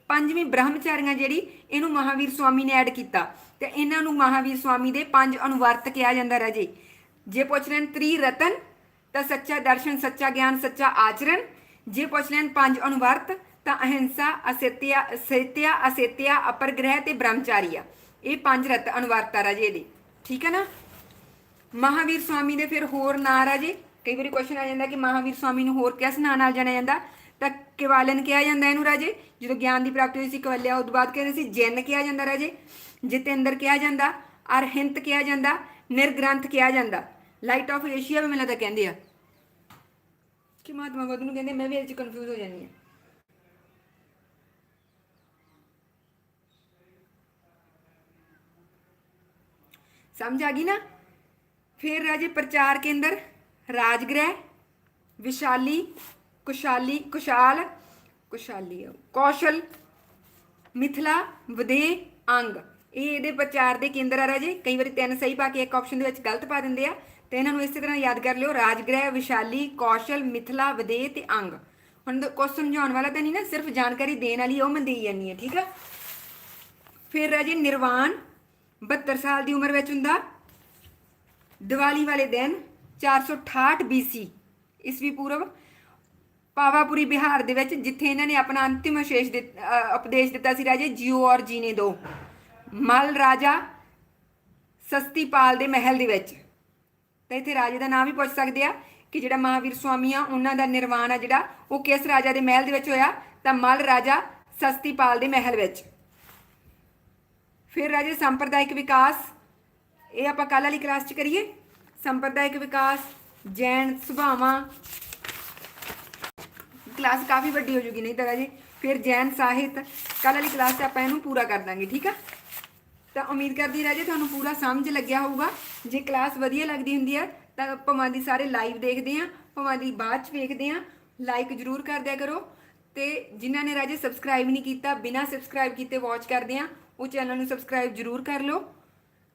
ਪੰਜਵੀਂ ਬ੍ਰਹਮਚਾਰੀਆਂ ਜਿਹੜੀ, ਇਹਨੂੰ ਮਹਾਵੀਰ ਸਵਾਮੀ ਨੇ ਐਡ ਕੀਤਾ। ਤੇ ਇਹਨਾਂ ਨੂੰ ਮਹਾਵੀਰ ਸਵਾਮੀ ਦੇ ਪੰਜ ਅਨੁਵਰਤ ਕਿਹਾ ਜਾਂਦਾ ਰਾਜੇ। ਜੇ ਪੁੱਛ ਲੈਣ ਤ੍ਰੀ ਰਤਨ ਤਾਂ ਸੱਚਾ ਦਰਸ਼ਨ, ਸੱਚਾ ਗਿਆਨ, ਸੱਚਾ ਆਚਰਣ। ਜੇ ਪੁੱਛ ਲੈਣ ਪੰਜ ਅਨੁਵਰਤ, ਤਾਂ ਅਹਿੰਸਾ, ਅਸਤਿਆ ਸਤਿਆ ਅਸਤਿਆ ਅਪਰਗ੍ਰਹਿ ਤੇ ਬ੍ਰਹਮਚਾਰੀਆ। ਇਹ ਪੰਜ ਰਤ ਅਨੁਵਰਤ ਆ ਰਾਜੇ ਦੇ ਠੀਕ ਹੈ ਨਾ? ਮਹਾਵੀਰ ਸਵਾਮੀ ਦੇ ਫਿਰ ਹੋਰ ਨਾਂ ਰਾਜੇ। ਕਈ ਵਾਰੀ ਕੁਐਸਚਨ ਆ ਜਾਂਦਾ ਕਿ ਮਹਾਵੀਰ ਸਵਾਮੀ ਨੂੰ ਹੋਰ ਕਿਸ ਨਾਂ ਨਾਲ ਜਾਣਿਆ ਜਾਂਦਾ? ਤਾਂ ਕਿਵਾਲਨ ਕਿਹਾ ਜਾਂਦਾ ਇਹਨੂੰ ਰਾਜੇ। ਜਦੋਂ ਗਿਆਨ ਦੀ ਪ੍ਰਾਪਤੀ ਹੋਈ ਸੀ, ਕਵਲਿਆ ਉਸ ਤੋਂ ਬਾਅਦ ਕਹਿੰਦੇ ਸੀ, ਜੈਨ ਕਿਹਾ ਜਾਂਦਾ ਰਾਜੇ। ਜਤਿੰਦਰ ਕਿਹਾ ਜਾਂਦਾ, ਅਰਹਿੰਤ ਕਿਹਾ ਜਾਂਦਾ, ਨਿਰਗ੍ਰੰਥ ਕਿਹਾ ਜਾਂਦਾ। ਲਾਈਟ ਆਫ ਏਸ਼ੀਆ ਵੀ ਮੈਨੂੰ ਕਹਿੰਦੇ ਆ। ਕਿ ਮਹਾਤਮਾ ਬੁੱਧ ਨੂੰ ਕਹਿੰਦੇ, ਮੈਂ ਵੀ ਇਹ ਚ ਕਨਫਿਊਜ਼ ਹੋ ਜਾਂਦੀ ਹਾਂ। ਸਮਝ ਆ ਗਈ ਨਾ? ਫਿਰ ਰਾਜੇ ਪ੍ਰਚਾਰ ਕੇਂਦਰ, ਰਾਜਗ੍ਰਹਿ, ਵਿਸ਼ਾਲੀ ਕੁਸ਼ਾਲੀ, ਕੁਸ਼ਾਲ, ਕੁਸ਼ਾਲੀ, ਕੌਸ਼ਲ, ਮਿਥਲਾ ਵਦੇ ਅੰਗ। ਇਹ ਇਹਦੇ ਪ੍ਰਚਾਰ ਦੇ ਕੇਂਦਰ ਆ ਰਾਜੇ। ਕਈ ਵਾਰੀ ਤਿੰਨ ਸਹੀ ਪਾ ਕੇ ਇੱਕ ਆਪਸ਼ਨ ਦੇ ਵਿੱਚ ਗਲਤ ਪਾ ਦਿੰਦੇ ਆ। ਤੇ ਇਹਨਾਂ ਨੂੰ ਇਸੇ ਤਰ੍ਹਾਂ ਯਾਦ ਕਰ ਲਿਓ, ਰਾਜਗ੍ਰਹਿ, ਵਿਸ਼ਾਲੀ, ਕੌਸ਼ਲ, ਮਿਥਲਾ ਵਦੇ ਤੇ ਅੰਗ। ਹੁਣ ਕੁਝ ਸਮਝਾਉਣ ਵਾਲਾ ਤਾਂ ਨਹੀਂ ਨਾ, ਸਿਰਫ ਜਾਣਕਾਰੀ ਦੇਣ ਵਾਲੀ ਉਹ ਮੈਂ ਦੇਈ ਜਾਂਦੀ ਆ ਠੀਕ ਆ? ਫਿਰ ਰਾਜੇ ਨਿਰਵਾਣ 72 ਸਾਲ ਦੀ ਉਮਰ ਵਿੱਚ ਹੁੰਦਾ। ਦੀਵਾਲੀ ਵਾਲੇ ਦਿਨ 468 BC ਈਸਵੀ ਪੂਰਵ ਪਾਵਾਪੁਰੀ ਬਿਹਾਰ ਦੇ ਵਿੱਚ, ਜਿੱਥੇ ਇਹਨਾਂ ਨੇ ਆਪਣਾ ਅੰਤਿਮ ਅਸ਼ੇਸ਼ ਦਿੱਤ- ਉਪਦੇਸ਼ ਦਿੱਤਾ ਸੀ ਰਾਜੇ, ਜਿਓ ਔਰ ਜੀਨੇ ਦੋ। ਮਲ ਰਾਜਾ ਸਸਤੀਪਾਲ ਦੇ ਮਹਿਲ ਦੇ ਵਿੱਚ। ਤਾਂ ਇੱਥੇ ਰਾਜੇ ਦਾ ਨਾਮ ਵੀ ਪੁੱਛ ਸਕਦੇ ਆ ਕਿ ਜਿਹੜਾ ਮਹਾਵੀਰ ਸਵਾਮੀ ਆ, ਉਹਨਾਂ ਦਾ ਨਿਰਵਾਣ ਆ ਜਿਹੜਾ, ਉਹ ਕਿਸ ਰਾਜਾ ਦੇ ਮਹਿਲ ਦੇ ਵਿੱਚ ਹੋਇਆ? ਤਾਂ ਮਲ ਰਾਜਾ ਸਸਤੀਪਾਲ ਦੇ ਮਹਿਲ ਵਿੱਚ। ਫਿਰ ਰਾਜੇ ਸੰਪਰਦਾਇਕ ਵਿਕਾਸ, ਇਹ ਆਪਾਂ ਕੱਲ ਵਾਲੀ ਕਲਾਸ 'ਚ ਕਰੀਏ। ਸੰਪਰਦਾਇਕ ਵਿਕਾਸ, ਜੈਨ ਸੁਭਾਵਾਂ ਕਲਾਸ ਕਾਫੀ ਵੱਡੀ ਹੋ ਜੂਗੀ, ਨਹੀਂ ਤਾਂ ਰਾਜੇ ਫਿਰ ਜੈਨ ਸਾਹਿਤ ਕੱਲ ਵਾਲੀ ਕਲਾਸ 'ਚ ਆਪਾਂ ਇਹਨੂੰ ਪੂਰਾ ਕਰ ਦਾਂਗੇ, ਠੀਕ ਆ? ਤਾਂ ਉਮੀਦ ਕਰਦੀ ਰਾਜੇ ਤੁਹਾਨੂੰ ਪੂਰਾ ਸਮਝ ਲੱਗਿਆ ਹੋਊਗਾ। ਜੇ ਕਲਾਸ ਵਧੀਆ ਲੱਗਦੀ ਹੁੰਦੀ ਆ, ਤਾਂ ਭਵਾਂ ਦੀ ਸਾਰੇ ਲਾਈਵ ਦੇਖਦੇ ਆ, ਭਵਾਂ ਦੀ ਬਾਅਦ 'ਚ ਵੇਖਦੇ ਆ। ਲਾਈਕ ਜਰੂਰ ਕਰ ਦਿਆ ਕਰੋ। ਤੇ ਜਿਨ੍ਹਾਂ ਨੇ ਰਾਜੇ ਸਬਸਕ੍ਰਾਈਬ ਨਹੀਂ ਕੀਤਾ, ਬਿਨਾਂ ਸਬਸਕ੍ਰਾਈਬ ਕੀਤੇ ਵਾਚ ਕਰਦੇ ਆ, ਉਹ ਚੈਨਲ ਨੂੰ ਸਬਸਕ੍ਰਾਈਬ ਜਰੂਰ ਕਰ ਲਓ,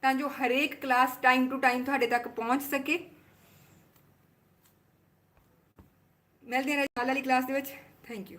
ਤਾਂ ਜੋ ਹਰੇਕ ਕਲਾਸ ਟਾਈਮ ਟੂ ਟਾਈਮ ਤੁਹਾਡੇ ਤੱਕ ਪਹੁੰਚ ਸਕੇ। ਮਿਲਦੇ ਹਾਂ ਰਾਜੇ ਵਾਲੀ ਕਲਾਸ ਦੇ ਵਿੱਚ। Thank you